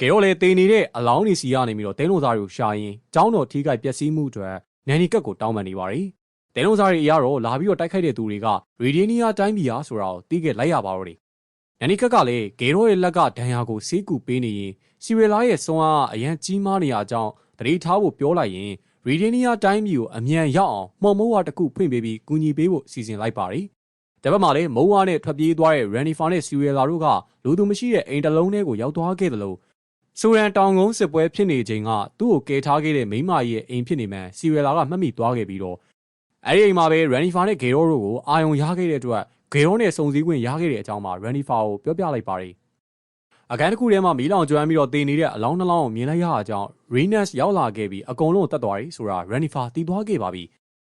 ကဲတော့လေတေနေတဲ့အလောင်းနေစီကနေပြီးတော့တင်းလုံးစားတွေကိုရှာရင်ကျောင်းတော်ထိခိုက်ပျက်စီးမှုအတွက်နန်နီကတ်ကိုတောင်းပန်နေပါတယ်တင်းလုံးစားတွေအရတော့လာပြီးတော့တိုက်ခိုက်တဲ့သူတွေကရီဒီနီးယားတိုင်းပြည်ဟာဆိုတာကိုသိခဲ့လိုက်ရပါတော့တယ်နန်နီကတ်ကလည်းဂေရောရဲ့လက်ကဒဏ်ရာကိုဆေးကူပေးနေရင်စီရီလာရဲ့စွမ်းအားအရန်ကြီးမားနေရကြောင်းတတိထားဖို့ပြောလိုက်ရင်ရီဒီနီးယားတိုင်းပြည်ကိုအမြန်ရောက်အောင်မှုံမိုးဝါတစ်ခုဖွင့်ပေးပြီးကူညီပေးဖို့စီစဉ်လိုက်ပါတယ်တပတ်မှလည်းမိုးဝါနဲ့ထွက်ပြေးသွားတဲ့ရန်နီဖာနဲ့စီရီလာတို့ကလူသူမရှိတဲ့အိမ်တစ်လုံးထဲကိုရောက်သွားခဲ့တယ်လို့ စူရန်တောင်ကုန်းစစ်ပွဲဖြစ်နေချိန်ကသူ့ကိုကယ်ထားခဲ့တဲ့မိန်းမကြီးရဲ့အိမ်ဖြစ်နေမှန်စီရီလာကမှတ်မိသွားခဲ့ပြီးတော့အဲ့ဒီအိမ်မှာပဲရန်နီဖာနဲ့ဂေရောတို့ကိုအာယုံရခဲ့တဲ့အတွက်ဂေရောနဲ့စုံစည်းခွင့်ရခဲ့တဲ့အကြောင်းမှာရန်နီဖာကိုပြောပြလိုက်ပါတယ်အခန်းတစ်ခုထဲမှာမီးလောင်ကျွမ်းပြီးတော့တည်နေတဲ့အလောင်းနှလောင်းကိုမြင်လိုက်ရတာကြောင့် Renus ရောက်လာခဲ့ပြီးအကုန်လုံးတက်သွားပြီဆိုတာ Renifer တီးသွားခဲ့ပါပြီ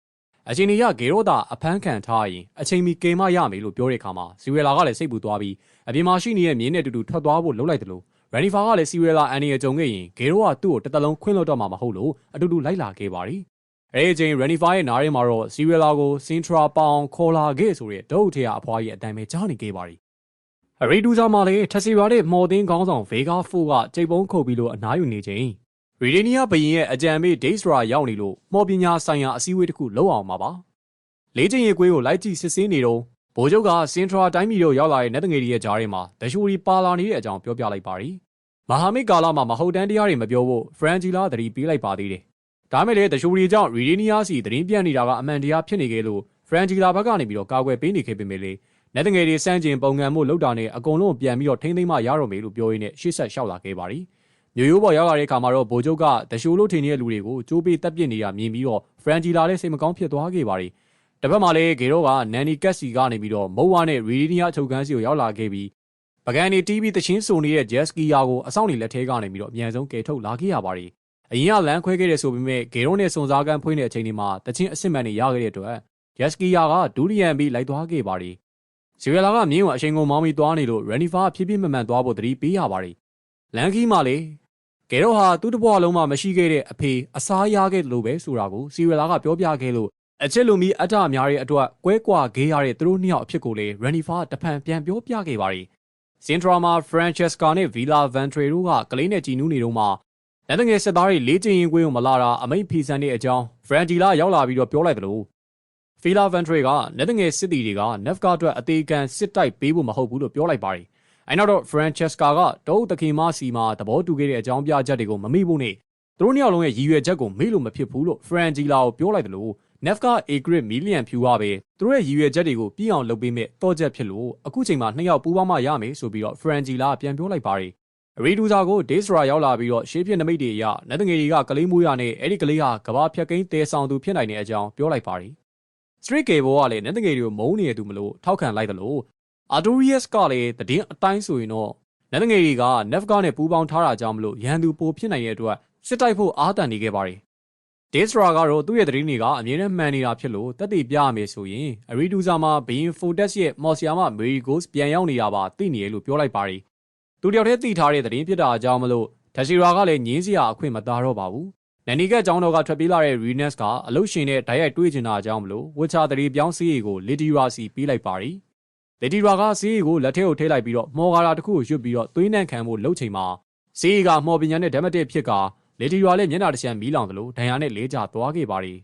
။အချိန်ကြီးရဂေရောတာအဖမ်းခံထားရင်အချိန်မီကေမရမယ်လို့ပြောတဲ့အခါမှာစီဝေလာကလည်းစိတ်ပူသွားပြီးအပြင်မှာရှိနေတဲ့မြင်းနဲ့တူတူထွက်သွားဖို့လှုပ်လိုက်တယ်လို့ Renifer ကလည်းစီဝေလာအန်နီရဲ့ကြုံခဲ့ရင်ဂေရောကသူ့ကိုတစ်သက်လုံးခွင့်လွှတ်တော့မှာမဟုတ်လို့အတူတူလိုက်လာခဲ့ပါရီ။အဲဒီအချိန် Renifer ရဲ့နားထဲမှာတော့စီဝေလာကို Sintra ပေါင်ခေါ်လာခဲ့ဆိုတဲ့ဒုတ်ထေရအဖွားကြီးအတိုင်းပဲကြားနေခဲ့ပါရီ။အရီဒူဇာမှာလည်းထက်စီရွာတဲ့မော်သင်းခေါင်းဆောင်ဗေဂါဖိုကကြိတ်ပုံးခုတ်ပြီးလို့အနားယူနေချိန်ရီဒီနီးယားဘရင်ရဲ့အကြံပေးဒေးစရာရောက်နေလို့မော်ပညာဆိုင်ရာအစည်းအဝေးတစ်ခုလုပ်အောင်ပါပါလေးချင်းရေကွေးကိုလိုက်ကြည့်စစ်ဆေးနေတော့ ဗိုလ်ချုပ်ကစင်ထရာတိုင်းပြည်တို့ရောက်လာတဲ့နေတငယ်ကြီးရဲ့ဂျားထဲမှာဒရှိုရီပါလာနေတဲ့အကြောင်းပြောပြလိုက်ပါရီမဟာမိတ်ကာလမှာမဟုတ်တန်းတရားတွေမပြောဖို့ဖရန်ဂျီလာသတိပေးလိုက်ပါသေးတယ်ဒါမဲ့လေဒရှိုရီကြောင့်ရီဒီနီးယားစီသတင်းပြန့်နေတာကအမှန်တရားဖြစ်နေခဲ့လို့ဖရန်ဂျီလာဘက်ကနေပြီးတော့ကာကွယ်ပေးနေခဲ့ပေမဲ့လေလက်တငယ်တွေစမ်းကျင်ပုံငံမှုလောက်တာနဲ့အကုန်လုံးပြန်ပြီးတော့ထိမ့်သိမ်းမှရတော့မယ်လို့ပြောရင်းနဲ့ရှေ့ဆက်လျှောက်လာခဲ့ပါသည်မျိုးရိုးပေါ်ရောက်လာတဲ့အခါမှာတော့ဗိုလ်ချုပ်ကတရှိုးလို့ထင်နေတဲ့လူတွေကိုကြိုးပေးတက်ပစ်နေတာမြင်ပြီးတော့ဖရန်ဂျီလာလည်းစိတ်မကောင်းဖြစ်သွားခဲ့ပါသည် တစ်ဖက်မှာလည်းဂေရောကနန်နီကက်စီကနေပြီးတော့မုတ်ဝါနဲ့ရီဒီနီယာချုပ်ခန်းစီကိုရောက်လာခဲ့ပြီးပကံနေတီးပြီးတချင်းစုံနေတဲ့ဂျက်စကီယာကိုအဆောင်နေလက်ထဲကနေပြီးတော့အမြန်ဆုံးကယ်ထုတ်လာခဲ့ရပါသည်အရင်ကလမ်းခွဲခဲ့တဲ့ဆိုပေမဲ့ဂေရိုနဲ့စုံစားကန်းဖွင့်တဲ့အချိန်ဒီမှာတချင်းအစ်စ်မှန်နေရခဲ့တဲ့အတွက်ဂျက်စကီယာကဒူရီယန်ပြီးလိုက်သွားခဲ့ပါသည်ဇီဝလာကမြင်းကိုအချိန်ကုန်မောင်းပြီးသွားနေလို့ရန်နီဖာဖြည်းဖြည်းမှန်မှန်သွားဖို့တတိပေးရပါတယ်။လန်ကီးမှလေကဲတော့ဟာသူ့တဘွားလုံးမှမရှိခဲ့တဲ့အဖေအစားရခဲ့လို့ပဲဆိုတာကိုစီဝလာကပြောပြခဲ့လို့ အချစ်လူမီအတ္တများရဲ့အတွက်ကွဲကွာခဲ့ရတဲ့သူတို့နှစ်ယောက်အဖြစ်ကိုလေရန်နီဖာတဖန်ပြန်ပြောပြခဲ့ပါတယ်။စင်ထရာမှာဖရန်ချက်စကာနဲ့ဗီလာဗန်ထရေတို့ကကလေးနဲ့ကြည်နူးနေတော့မှလက်တငယ်စစ်သားတွေလေးကျင်ရင်ကွေးကိုမလာတာအမိတ်ဖီဆန်တဲ့အကြောင်းဖရန်ဂျီလာရောက်လာပြီးတော့ပြောလိုက်တယ်လို့ဖီလာဗန်ထရေကလက်တငယ်စစ်တီတွေကနက်ဖ်ကာအတွက်အသေးခံစစ်တိုက်ပေးဖို့မဟုတ်ဘူးလို့ပြောလိုက်ပါတယ်။အဲနောက်တော့ဖရန်ချက်စကာကတုတ်တခင်မစီမှာသဘောတူခဲ့တဲ့အကြောင်းပြချက်တွေကိုမမေ့ဖို့နဲ့သူတို့နှစ်ယောက်လုံးရဲ့ရည်ရွယ်ချက်ကိုမေ့လို့မဖြစ်ဘူးလို့ဖရန်ဂျီလာကိုပြောလိုက်တယ်လို့ နက်ဖ်ကာအေဂရစ်မီလီယံဖြူကပဲသူတို့ရဲ့ရည်ရွယ်ချက်တွေကိုပြည့်အောင်လုပ်ပေးမဲ့တော့ချက်ဖြစ်လို့အခုချိန်မှာနှစ်ယောက်ပူးပေါင်းမှရမယ်ဆိုပြီးတော့ဖရန်ဂျီလာပြန်ပြောလိုက်ပါတယ်။ရီဒူဇာကိုဒေးစရာရောက်လာပြီးတော့ရှေးပြနမိတ်တွေအရလက်တငယ်တွေကကလေးမွေးရနဲ့အဲ့ဒီကလေးဟာကဘာဖြတ်ကိန်းတဲဆောင်သူဖြစ်နိုင်တဲ့အကြောင်းပြောလိုက်ပါတယ် Street Cable ကလည်းနက်တငယ်တွေကိုမုန်းနေရသူမလို့ထောက်ခံလိုက်တယ်လို့ Artorius ကလည်းတည်င်းအတိုင်းဆိုရင်တော့နက်တငယ်တွေက Nevga နဲ့ပူးပေါင်းထားတာကြောင့်မလို့ရန်သူပိုဖြစ်နိုင်တဲ့အတွက်စစ်တိုက်ဖို့အားတန်နေခဲ့ပါတယ်။ Destra ကတော့သူ့ရဲ့တည်င်းတွေကအမြဲတမ်းမှန်နေတာဖြစ်လို့တက်တည်ပြရမယ်ဆိုရင် Aridusa မှာ Bein Fortes ရဲ့ Mossiama Marigos ပြန်ရောက်နေတာပါသိနေရလို့ပြောလိုက်ပါတယ်။သူတယောက်တည်းသိထားတဲ့တည်င်းဖြစ်တာအကြောင်းမလို့ Tashira ကလည်းငင်းစရာအခွင့်မသားတော့ပါဘူးနန်နီကက်ကျောင်းတော်ကထွက်ပြေးလာတဲ့ Renus ကအလုရှင်နဲ့ဓာတ်ရိုက်တွေးကျင်တာအကြောင်းမလို့ဝစ်ချာတရီပြောင်းစီးရီကိုလီတီရာစီပေးလိုက်ပါရီလီတီရာကစီးရီကိုလက်ထဲကိုထည့်လိုက်ပြီးတော့မော်ဂါရာတစ်ခုကိုရွတ်ပြီးတော့သွေးနှံခံဖို့လှုပ်ချိန်မှာစီးရီကမော်ပညာနဲ့ဓမ္မတက်ဖြစ်က လီတီရာလည်းမျက်နှာတစ်ချမ်းမီးလောင်သလိုဒဏ်ရာနဲ့လေးကြသွားခဲ့ပါရီ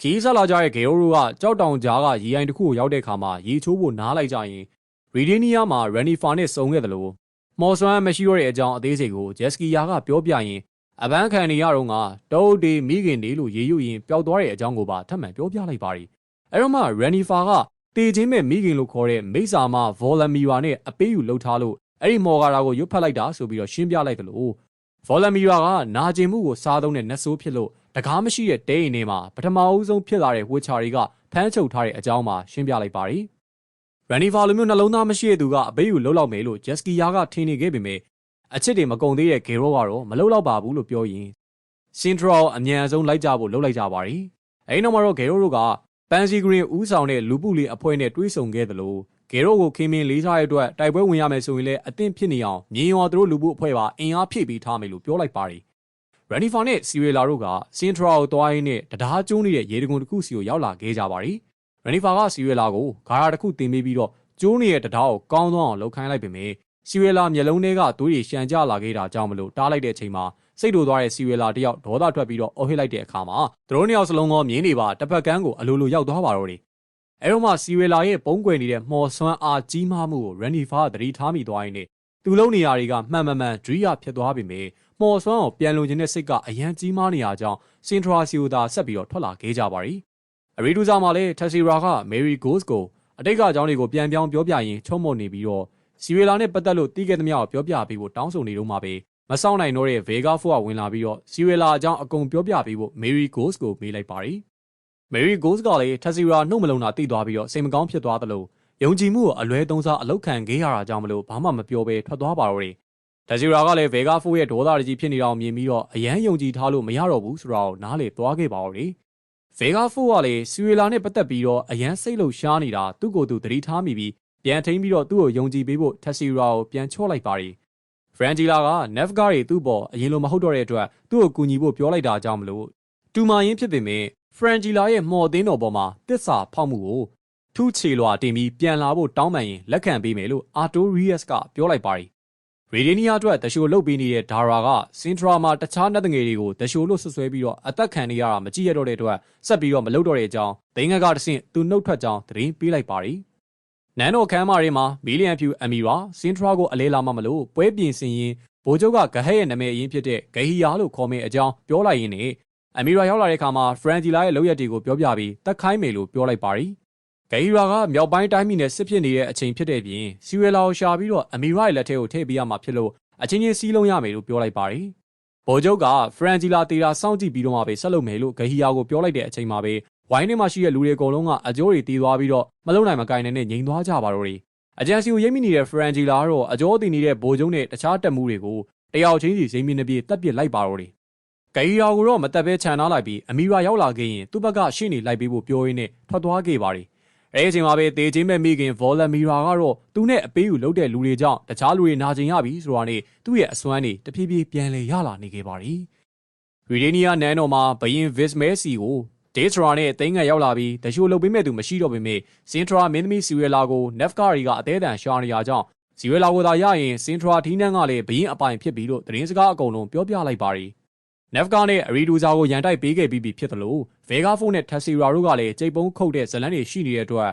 ခီးဆက်လာကြတဲ့ဂေယိုရိုကကြောက်တောင်ကြားကရီအိုင်တစ်ခုကိုရောက်တဲ့အခါမှာရေချိုးဖို့နားလိုက်ကြရင်ရီဒီနီးယားမှာရန်နီဖာနဲ့စုံခဲ့တယ်လို့မော်ဆွမ်းမရှိတော့တဲ့အကြောင်းအသေးစိတ်ကိုဂျက်စကီယာကပြောပြရင်အပန်းခံနေရတော့ကတုတ်ဒီမိခင်လေးလို့ရေရွရင်ပျောက်သွားတဲ့အကြောင်းကိုပါထပ်မံပြောပြလိုက်ပါရီအဲ့တော့မှရန်နီဖာကတေချင်းမဲ့မိခင်လို့ခေါ်တဲ့မိစာမဗော်လမီရာနဲ့အပေးယူလှုပ်ထားလို့အဲ့ဒီမော်ဂါရာကိုရွတ်ဖက်လိုက်တာဆိုပြီးတော့ရှင်းပြလိုက်တယ်လို့ ဗော်လမီရာကနာကျင်မှုကိုစားသုံးတဲ့နတ်ဆိုးဖြစ်လို့တကားမရှိတဲ့တဲအိမ်ထဲမှာပထမအဦးဆုံးဖြစ်လာတဲ့ဝစ်ချာတွေကဖမ်းချုပ်ထားတဲ့အကြောင်းမှာရှင်းပြလိုက်ပါရီရန်နီဖာလိုမျိုးနှလုံးသားမရှိတဲ့သူကအပေးယူလှုပ်လောက်မယ်လို့ဂျက်စကီယာကထင်နေခဲ့ပေမဲ့အချစ်တွေမကုံသေးတဲ့ဂေရောကတော့မလုပ်တော့ပါဘူးလို့ပြောရင်စင်ထရောအမြန်ဆုံးလိုက်ကြဖို့လှုပ်လိုက်ကြပါရီအဲဒီနောက်မှာတော့ဂေရိုတို့ကပန်စီဂရင်ဦးဆောင်တဲ့လူပုလေးအဖွဲ့နဲ့တွဲဆုံခဲ့သလို ဂေရိုကိုခင်းမင်းလေးစားရတဲ့အတွက်တိုက်ပွဲဝင်ရမယ်ဆိုရင်လည်းအသင့်ဖြစ်နေအောင်မြင်းရောသူတို့လူပုအဖွဲ့ပါအင်အားဖြည့်ပေးထားမယ်လို့ပြောလိုက်ပါရီရန်နီဖာနဲ့စီရီလာတို့ကစင်ထရာကိုတွားရင်းနဲ့တရားကျုံးနေတဲ့ရေတကွန်တစ်ခုစီကိုရောက်လာခဲ့ကြပါရီရန်နီဖာကစီရီလာကိုဂါရာတစ်ခုတင်ပေးပြီးတော့ကျိုးနေတဲ့တရားကိုကောင်းသောအောင်လှုပ်ခိုင်းလိုက်ပေမဲ့စီဝေလာမျက်လုံးထဲကသွေးတွေရှံကျလာခဲ့တာကြောင့်မလို့တားလိုက်တဲ့အချိန်မှာစိတ်တူသွားတဲ့စီဝေလာတယောက်ဒေါသထွက်ပြီးတော့အော်ဟစ်လိုက်တဲ့အခါမှာသူတို့နှစ်ယောက်စလုံးကမြင်းနေပါတစ်ဖက်ကန်းကိုအလိုလိုရောက်သွားပါတော့တယ် အဲတော့မှစီဝေလာရဲ့ပုံကွယ်နေတဲ့မော်ဆွမ်းအားကြီးမားမှုကိုရန်နီဖာကသတိထားမိသွားရင်နဲ့သူလုံးနေရာတွေကမှန်မှန်မှန်ဒရီယာဖြစ်သွားပြီမေမော်ဆွမ်းကိုပြန်လုံခြင်းတဲ့စိတ်ကအရန်ကြီးမားနေရကြောင်းစင်ထရာစီယိုသာဆက်ပြီးတော့ထွက်လာခဲ့ကြပါရီအရီဒူဇာမှာလည်းတက်စီရာကမေရီဂိုးစ်ကိုအတိတ်ကအကြောင်းတွေကိုပြန်ပြောင်းပြောပြရင်းချုံ့မုံနေပြီးတော့စီဝေလာနဲ့ပတ်သက်လို့တီးခဲ့သမျှကိုပြောပြပေးဖို့တောင်းဆိုနေတော့မှပဲမဆောင်နိုင်တော့တဲ့ Vega 4ကဝင်လာပြီးတော့စီဝေလာအကြောင်းအကုန်ပြောပြပေးဖို့ Mary Ghost ကိုမေးလိုက်ပါရီ Mary Ghost ကလည်းထက်စီရာနှုတ်မလုံးတာသိသွားပြီးတော့စိတ်မကောင်းဖြစ်သွားသလိုယုံကြည်မှုကိုအလွဲသုံးစားအလောက်ခံခဲ့ရတာကြောင့်မလို့ဘာမှမပြောဘဲထွက်သွားပါတော့တယ်ထက်စီရာကလည်း Vega 4ရဲ့ဒေါသကြီးဖြစ်နေတော့မြင်ပြီးတော့အရန်ယုံကြည်ထားလို့မရတော့ဘူးဆိုတော့နားလေသွားခဲ့ပါတော့တယ် Vega 4ကလည်းစီဝေလာနဲ့ပတ်သက်ပြီးတော့အရန်စိတ်လှုပ်ရှားနေတာသူ့ကိုယ်သူသတိထားမိပြီးပြန်ထိန်ပြီးတော့သူ့ကိုယုံကြည်ပေးဖို့ထက်စီရာကိုပြန်ချော့လိုက်ပါရီဖရန်ဂျီလာက Nev ကားတွေသူ့ပေါ်အရင်လိုမဟုတ်တော့တဲ့အတွက်သူ့ကိုကူညီဖို့ပြောလိုက်တာကြောင့်မလို့တူမာရင်းဖြစ်ပေမဲ့ ဖရန်ဂျီလာရဲ့မော်သင်းတော်ပေါ်မှာတစ္ဆာဖောက်မှုကိုထူးချေလွာတင်ပြီးပြန်လာဖို့တောင်းပန်ရင်လက်ခံပေးမယ်လို့အာတိုရီယက်စ်ကပြောလိုက်ပါရီရေဒီနီယာအတွက်တရှိုလုတ်ပေးနေတဲ့ဒါရာကစင်ထရာမှာတခြားနတ်ငယ်တွေကိုတရှိုလို့ဆွဆွဲပြီးတော့အသက်ခံနေရတာမကြည့်ရတော့တဲ့အတွက်ဆက်ပြီးတော့မလုပ်တော့တဲ့အကြောင်းဒိငကတဆင့်သူနှုတ်ထွက်ကြောင်းသတင်းပေးလိုက်ပါရီနန်တော်ခမ်းမတွေမှာမီလီယံဖြူအမီရာစင်ထရာကိုအလဲလာမှမလို့ပွဲပြင်ဆင်ရင်ဗိုလ်ချုပ်ကဂဟဲ့ရဲ့နာမည်အရင်းဖြစ်တဲ့ဂဟီယာလို့ခေါ်မယ့်အကြောင်းပြောလိုက်ရင်းနဲ့ အမီရာရောက်လာတဲ့အခါမှာဖရန်ဂျီလာရဲ့လုပ်ရက်တွေကိုပြောပြပြီးတက်ခိုင်းမယ်လို့ပြောလိုက်ပါရီဂဟီရာကမြောက်ပိုင်းတိုင်းပြည်နဲ့စစ်ဖြစ်နေတဲ့အချိန်ဖြစ်တဲ့ပြင်စီဝေလာကိုရှာပြီးတော့အမီရာရဲ့လက်ထဲကိုထည့်ပေးရမှာဖြစ်လို့အချင်းချင်းစီးလုံးရမယ်လို့ပြောလိုက်ပါရီဗိုလ်ချုပ်ကဖရန်ဂျီလာတေတာစောင့်ကြည့်ပြီးတော့မှပဲဆက်လုပ်မယ်လို့ဂဟီယာကိုပြောလိုက်တဲ့အချိန်မှာပဲဝိုင်းထဲမှာရှိတဲ့လူတွေအကုန်လုံးကအကျိုးတွေတီးသွားပြီးတော့မလုံနိုင်မကင်နိုင်နဲ့ငြိမ်သွားကြပါတော့တယ်အဂျန်စီကိုရိပ်မိနေတဲ့ဖရန်ဂျီလာကတော့အကျိုးတီနေတဲ့ဗိုလ်ချုပ်နဲ့တခြားတက်မှုတွေကိုတယောက်ချင်းစီစိမ့်မြင့်နှပြေတက်ပစ်လိုက်ပါတော့တယ် ဂီယာကိုတော့မတက်ပဲခြံထားလိုက်ပြီးအမီရာရောက်လာခဲ့ရင်သူ့ဘက်ကရှေ့နေလိုက်ပေးဖို့ပြောရင်းနဲ့ထွက်သွားခဲ့ပါတယ်အဲဒီအချိန်မှာပဲတေချင်းမဲ့မိခင်ဗော်လမီရာကတော့သူနဲ့အပေးယူလုပ်တဲ့လူတွေကြောင့်တခြားလူတွေနာကျင်ရပြီဆိုတာနဲ့သူ့ရဲ့အစွမ်းတွေတဖြည်းဖြည်းပြန်လဲရလာနေခဲ့ပါတယ်ရီဒေနီယာနန်တော်မှာဘရင်ဗစ်မဲစီကိုဒေးထရာနဲ့အသိငယ်ရောက်လာပြီးတရှိုးလုပ်ပေးမဲ့သူမရှိတော့ပေမဲ့စင်ထရာမင်းသမီးစီဝဲလာကိုနက်ဖကာရီကအသေးအံရှာနေရကြောင်းစီဝဲလာကိုသာရရင်စင်ထရာထီးနန်းကလည်းဘရင်အပိုင်ဖြစ်ပြီးတော့သတင်းစကားအကုန်လုံးပြောပြလိုက်ပါရီန က်ဖကာနဲ့အရီဒူဇာကိုရန်တိုက်ပေးခဲ့ပြီးပြီဖြစ်သလိုဗေဂါဖိုနဲ့ထက်စီရာတို့ကလည်းကြိတ်ပုံးခုတ်တဲ့ဇလန်းတွေရှိနေတဲ့အတွက်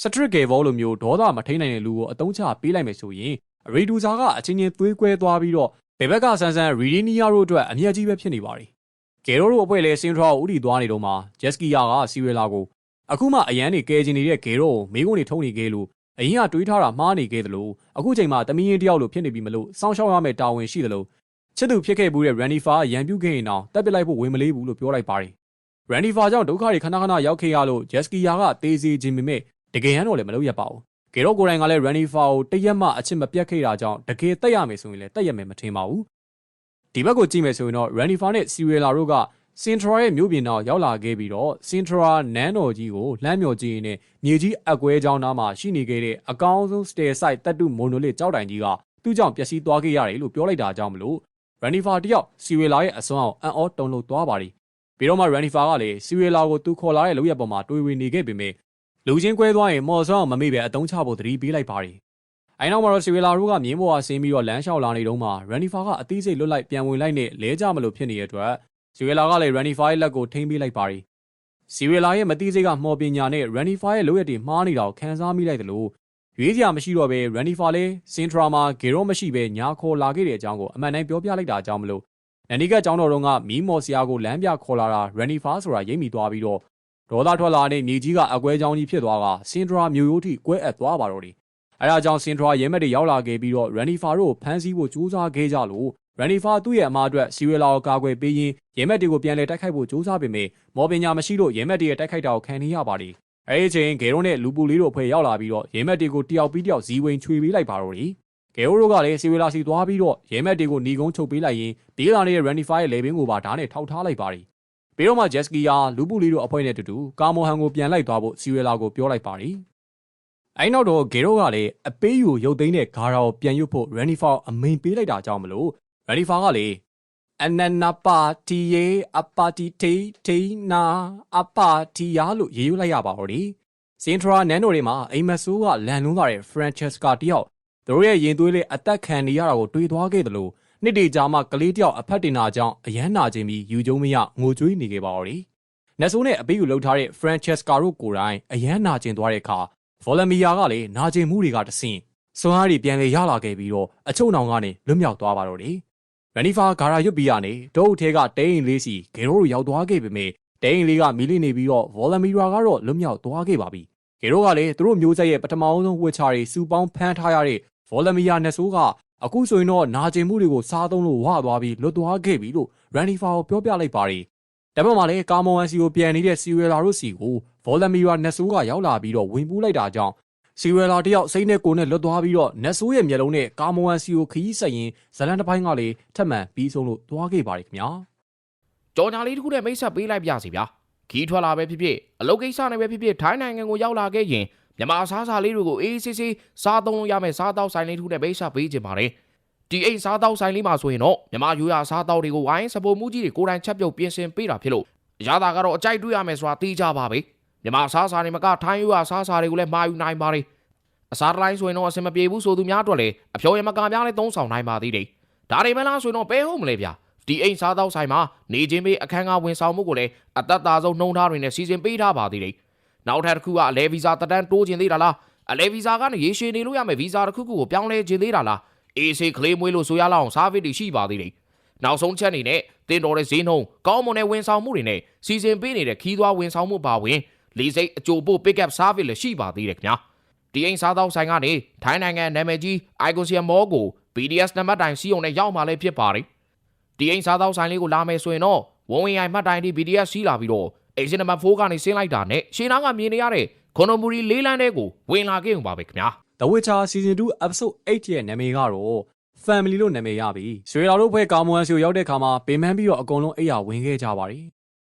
စထရစ်ကေဗောလိုမျိုးဒေါသမထိန်နိုင်တဲ့လူကိုအတုံးချပေးလိုက်မယ်ဆိုရင်အရီဒူဇာကအချင်းချင်းသွေးကွဲသွားပြီးတော့ဘေဘက်ကဆန်ဆန်ရီဒီနီယာတို့အတွက်အမြတ်ကြီးပဲဖြစ်နေပါရီဂေရိုတို့အဖွဲ့လည်းစင်ထရာကိုဥတီသွားနေတော့မှဂျက်စကီယာကစီဝဲလာကိုအခုမှအရန်နေကဲကျင်နေတဲ့ဂေရိုကိုမိကုန်းနေထုံနေခဲ့လို့အရင်ကတွေးထားတာမှားနေခဲ့သလိုအခုချိန်မှာတမီးရင်တယောက်လိုဖြစ်နေပြီမလို့စောင်းရှောက်ရမယ့်တာဝန်ရှိသလို ချစ်သူဖြစ်ခဲ့မှုတဲ့ရန်နီဖာရန်ပြုတ်ခဲ့ရင်တော့တက်ပစ်လိုက်ဖို့ဝင်မလေးဘူးလို့ပြောလိုက်ပါတယ်ရန်နီဖာကြောင့်ဒုက္ခတွေခဏခဏရောက်ခဲ့ရလို့ဂျက်စကီယာကတေးစီခြင်းပေမဲ့တကယ်ရန်တော့လည်းမလုပ်ရပါဘူးဂေရိုကိုရိုင်ကလည်းရန်နီဖာကိုတရက်မှအချစ်မပြတ်ခဲ့တာကြောင့်တကယ်တက်ရမယ်ဆိုရင်လည်းတက်ရမယ်မထင်ပါဘူးဒီဘက်ကိုကြည့်မယ်ဆိုရင်တော့ရန်နီဖာနဲ့စီရီလာတို့ကစင်ထရာရဲ့မြို့ပြင်တော်ရောက်လာခဲ့ပြီးတော့စင်ထရာနန်းတော်ကြီးကိုလှမ်းမြော်ကြည့်ရင်မြေကြီးအကွဲချောင်းသားမှာရှိနေခဲ့တဲ့အကောင်းဆုံး stair site တက်တုမိုနိုလစ်ကြောက်တိုင်ကြီးကသူ့ကြောင့်ပျက်စီးသွားခဲ့ရတယ်လို့ပြောလိုက်တာကြောင့်မလို့ ရန်နီဖာတယောက်စီရီလာရဲ့အစွမ်းအောင်အံ့ဩတုန်လှုပ်သွားပါရီပြီးတော့မှရန်နီဖာကလည်းစီရီလာကိုသူခေါ်လာတဲ့လောက်ရပေါ်မှာတွေးဝေနေခဲ့ပေမဲ့လူချင်းကွဲသွားရင်မော်ဆွမ်းအောင်မမေ့ပဲအတုံးချဖို့သတိပေးလိုက်ပါရီအိုင်နောက်မှာတော့စီရီလာတို့ကမြင်းပေါ်ကဆင်းပြီးတော့လမ်းလျှောက်လာနေတုန်းမှာရန်နီဖာကအသီးစိတ်လွတ်လိုက်ပြန်ဝင်လိုက်နဲ့လဲကြမလို့ဖြစ်နေတဲ့အတွက်စီရီလာကလည်း Ranify လက်ကိုထိမ့်ပေးလိုက်ပါရီစီရီလာရဲ့မတိစိတ်ကမှော်ပညာနဲ့ Ranify ရဲ့လုပ်ရည်မှားနေတာကိုခန်းစားမိလိုက်သလို ရွေးစရာမရှိတော့ဘဲ Ranify လည်းစင်ထရာမှာဂေရောမရှိဘဲညာခေါ်လာခဲ့တဲ့အကြောင်းကိုအမှန်တိုင်းပြောပြလိုက်တာကြောင့်မလို့နန်နီကကျောင်းတော်တုန်းကမီးမော်စရာကိုလမ်းပြခေါ်လာတာ Ranify ဆိုတာရိပ်မိသွားပြီးတော့ဒေါသထွက်လာတဲ့မြေကြီးကအကွဲချောင်းကြီးဖြစ်သွားကစင်ထရာမျိုးရိုးထိကွဲအပ်သွားပါတော့တယ်အဲဒါကြောင့်စင်ထရာရဲမက်တွေရောက်လာခဲ့ပြီးတော့ Ranify တို့ဖမ်းဆီးဖို့ကြိုးစားခဲ့ကြလို့ရန်နီဖာသူ့ရဲ့အမားအတွက်စီဝေလာကိုကာကွယ်ပေးရင်းရဲမက်တွေကိုပြန်လည်တိုက်ခိုက်ဖို့ကြိုးစားပေမဲ့မော်ပညာမရှိလို့ရဲမက်တွေရဲ့တိုက်ခိုက်တာကိုခံနေရပါတယ်။ အဲဒီအချိန်ဂေရိုနဲ့လူပူလေးတို့ဖွဲ့ရောက်လာပြီးတော့ရဲမက်တွေကိုတယောက်ပြီးတယောက်ဇီဝင်ချွေပေးလိုက်ပါတော့တယ်။ဂေရိုတို့ကလည်းစီဝေလာစီသွားပြီးတော့ရဲမက်တွေကိုညီကုန်းချုပ်ပေးလိုက်ရင်ဒေးလာနေတဲ့ရန်နီဖာရဲ့လေဘင်းကိုပါဓာတ်နဲ့ထောက်ထားလိုက်ပါတယ်။ပြီးတော့မှဂျက်စကီယာလူပူလေးတို့အဖွဲ့နဲ့တူတူကာမိုဟန်ကိုပြန်လိုက်သွားဖို့စီဝေလာကိုပြောလိုက်ပါတယ်။အဲ့နောက်တော့ဂေရိုကလည်းအပေးယူရုပ်သိမ်းတဲ့ဂါရာကိုပြန်ရွတ်ဖို့ရန်နီဖာအမိန်ပေးလိုက်တာကြောင့်မလို့ရန်နီဖာကလေ အနနပါတီယေအပါတီတေတေနာအပါတီယာလို့ရေးယူလိုက်ရပါတော့ဒီစင်ထရာနန်နိုတွေမှာအိမ်မဆိုးကလန်လုံးလာတဲ့ဖရန်ချက်စကာတယောက်သူတို့ရဲ့ရင်သွေးလေးအသက်ခံနေရတာကိုတွေးသွားခဲ့တယ်လို့နှစ်တေကြာမှကလေးတယောက်အဖက်တင်နာကြောင့်အယမ်းနာခြင်းပြီးယူကျုံမရငိုကြွေးနေခဲ့ပါတော့တယ်။နက်ဆိုးနဲ့အပေးယူလှုပ်ထားတဲ့ Francesca တို့ကိုယ်တိုင်အယမ်းနာကျင်သွားတဲ့အခါ Volumia ကလည်းနာကျင်မှုတွေကတဆင့်စွမ်းအားတွေပြန်လေရလာခဲ့ပြီးတော့အချုံနောင်ကနေလွတ်မြောက်သွားပါတော့တယ်။ ရန်နီဖာဂါရာရွတ်ပီကနေဒုတ်ထဲကတဲရင်လေးစီဂေရိုတို့ရောက်သွားခဲ့ပေမဲ့တဲရင်လေးကမီလီနေပြီးတော့ Volumia ကတော့လွတ်မြောက်သွားခဲ့ပါပြီ။ဂေရိုကလည်းသူတို့မျိုးဆက်ရဲ့ပထမအဆုံးဝစ်ချာတွေစူပေါင်းဖမ်းထားရတဲ့ Volumia နဲ့ဆိုးကအခုဆိုရင်တော့နာကျင်မှုတွေကိုစားသုံးလို့ဝါသွားပြီးလွတ်သွားခဲ့ပြီလို့ရန်နီဖာကိုပြောပြလိုက်ပါတယ်။တပတ်မှလည်းကာမွန်စီကိုပြန်နေတဲ့စီဝဲလာတို့စီကို Volumia နဲ့ဆိုးကရောက်လာပြီးတော့ဝင်ပူးလိုက်တာကြောင့် စီဝဲလာတယောက်စိတ်နဲ့ကိုယ်နဲ့လွတ်သွားပြီးတော့နက်ဆိုးရဲ့မျက်လုံးနဲ့ကာမွန်စီကိုခရီးဆက်ရင်ဇလန်တစ်ပိုင်းကလည်းထပ်မံပြီးဆုံးလို့သွားခဲ့ပါတယ်ခင်ဗျာကြော်ညာလေးတစ်ခုနဲ့မိတ်ဆက်ပေးလိုက်ပြစီဗျာခီးထွက်လာပဲဖြစ်ဖြစ်အလုပ်ကိစ္စနဲ့ပဲဖြစ်ဖြစ်ထိုင်းနိုင်ငံကိုရောက်လာခဲ့ရင်မြန်မာစားစာလေးတွေကိုအေးဆေးဆေးစားသုံးလို့ရမယ်စားတောက်ဆိုင်လေးတစ်ခုနဲ့မိတ်ဆက်ပေးခြင်းပါတယ်ဒီအိမ်စားတောက်ဆိုင်လေးမှာဆိုရင်တော့မြန်မာရိုးရာစားတောက်တွေကိုဝိုင်းစပိုမှုကြီးတွေကိုယ်တိုင်ချက်ပြုတ်ပြင်ဆင်ပေးတာဖြစ်လို့အရသာကတော့အကြိုက်တွေ့ရမယ်ဆိုတာသိကြပါပဲ မြန်မာစားစာတွေမကထိုင်းရိုးရာစားစာတွေကိုလည်းမှာယူနိုင်ပါတယ်အစားတိုင်းဆိုရင်တော့အဆင်မပြေဘူးဆိုသူများအတွက်လည်းအဖြော်ရမကများလည်းသုံးဆောင်နိုင်ပါသေးတယ်ဒါတွေမလားဆိုရင်တော့ဘဲဟုတ်မလဲဗျာဒီအိမ်စားသောက်ဆိုင်မှာနေချင်းပေးအခန်းကားဝင်ဆောင်မှုကိုလည်းအသက်သာဆုံးနှုံထားတွေနဲ့စီစဉ်ပေးထားပါသေးတယ်။နောက်ထပ်တစ်ခုကအလဲဗီဇာတက်တန်းတိုးခြင်းသေးတာလား။အလဲဗီဇာကနေရေရှည်နေလို့ရမယ်ဗီဇာတစ်ခုခုကိုပြောင်းလဲခြင်းသေးတာလား။အေးဆေးကလေးမွေးလို့ဆိုရလောက်အောင်စားဗစ်တွေရှိပါသေးတယ်။နောက်ဆုံးချက်အနေနဲ့တင်တော်တဲ့ဈေးနှုန်းကောင်းမွန်တဲ့ဝန်ဆောင်မှုတွေနဲ့စီစဉ်ပေးနေတဲ့ခီးသွွားဝန်ဆောင်မှုပါဝင် လီစိတ်အကြိုပို့ pick up service လည်းရှိပါသေးတယ်ခင်ဗျာ။ဒီအိမ်စားသောက်ဆိုင်ကနေထိုင်းနိုင်ငံနာမည်ကြီး Icosium Mall ကို BDS နံပါတ်တိုင်စီးုံနဲ့ရောက်มาလဲဖြစ်ပါတယ်။ဒီအိမ်စားသောက်ဆိုင်လေးကိုလာမယ်ဆိုရင်တော့ဝန်ဝင်ရိုင်မှတ်တိုင်ဒီ BDS စီးလာပြီးတော့အိမ်စင်နံပါတ်4ကနေဆင်းလိုက်တာနဲ့ရှင်းနာကမြင်နေရတဲ့ခွန်နိုမူရီလေးလန်းတဲ့ကိုဝင်လာခဲ့ုံပါပဲခင်ဗျာ The Witcher Season 2 Episode 8ရဲ့နာမည်ကတော့ Family လို့နာမည်ရပြီ။ဆွေလာတို့ဖွဲ့ကာမွန်စီကိုရောက်တဲ့ခါမှာပင်ပန်းပြီးတော့အကုန်လုံးအိယာဝင်ခဲ့ကြပါတယ်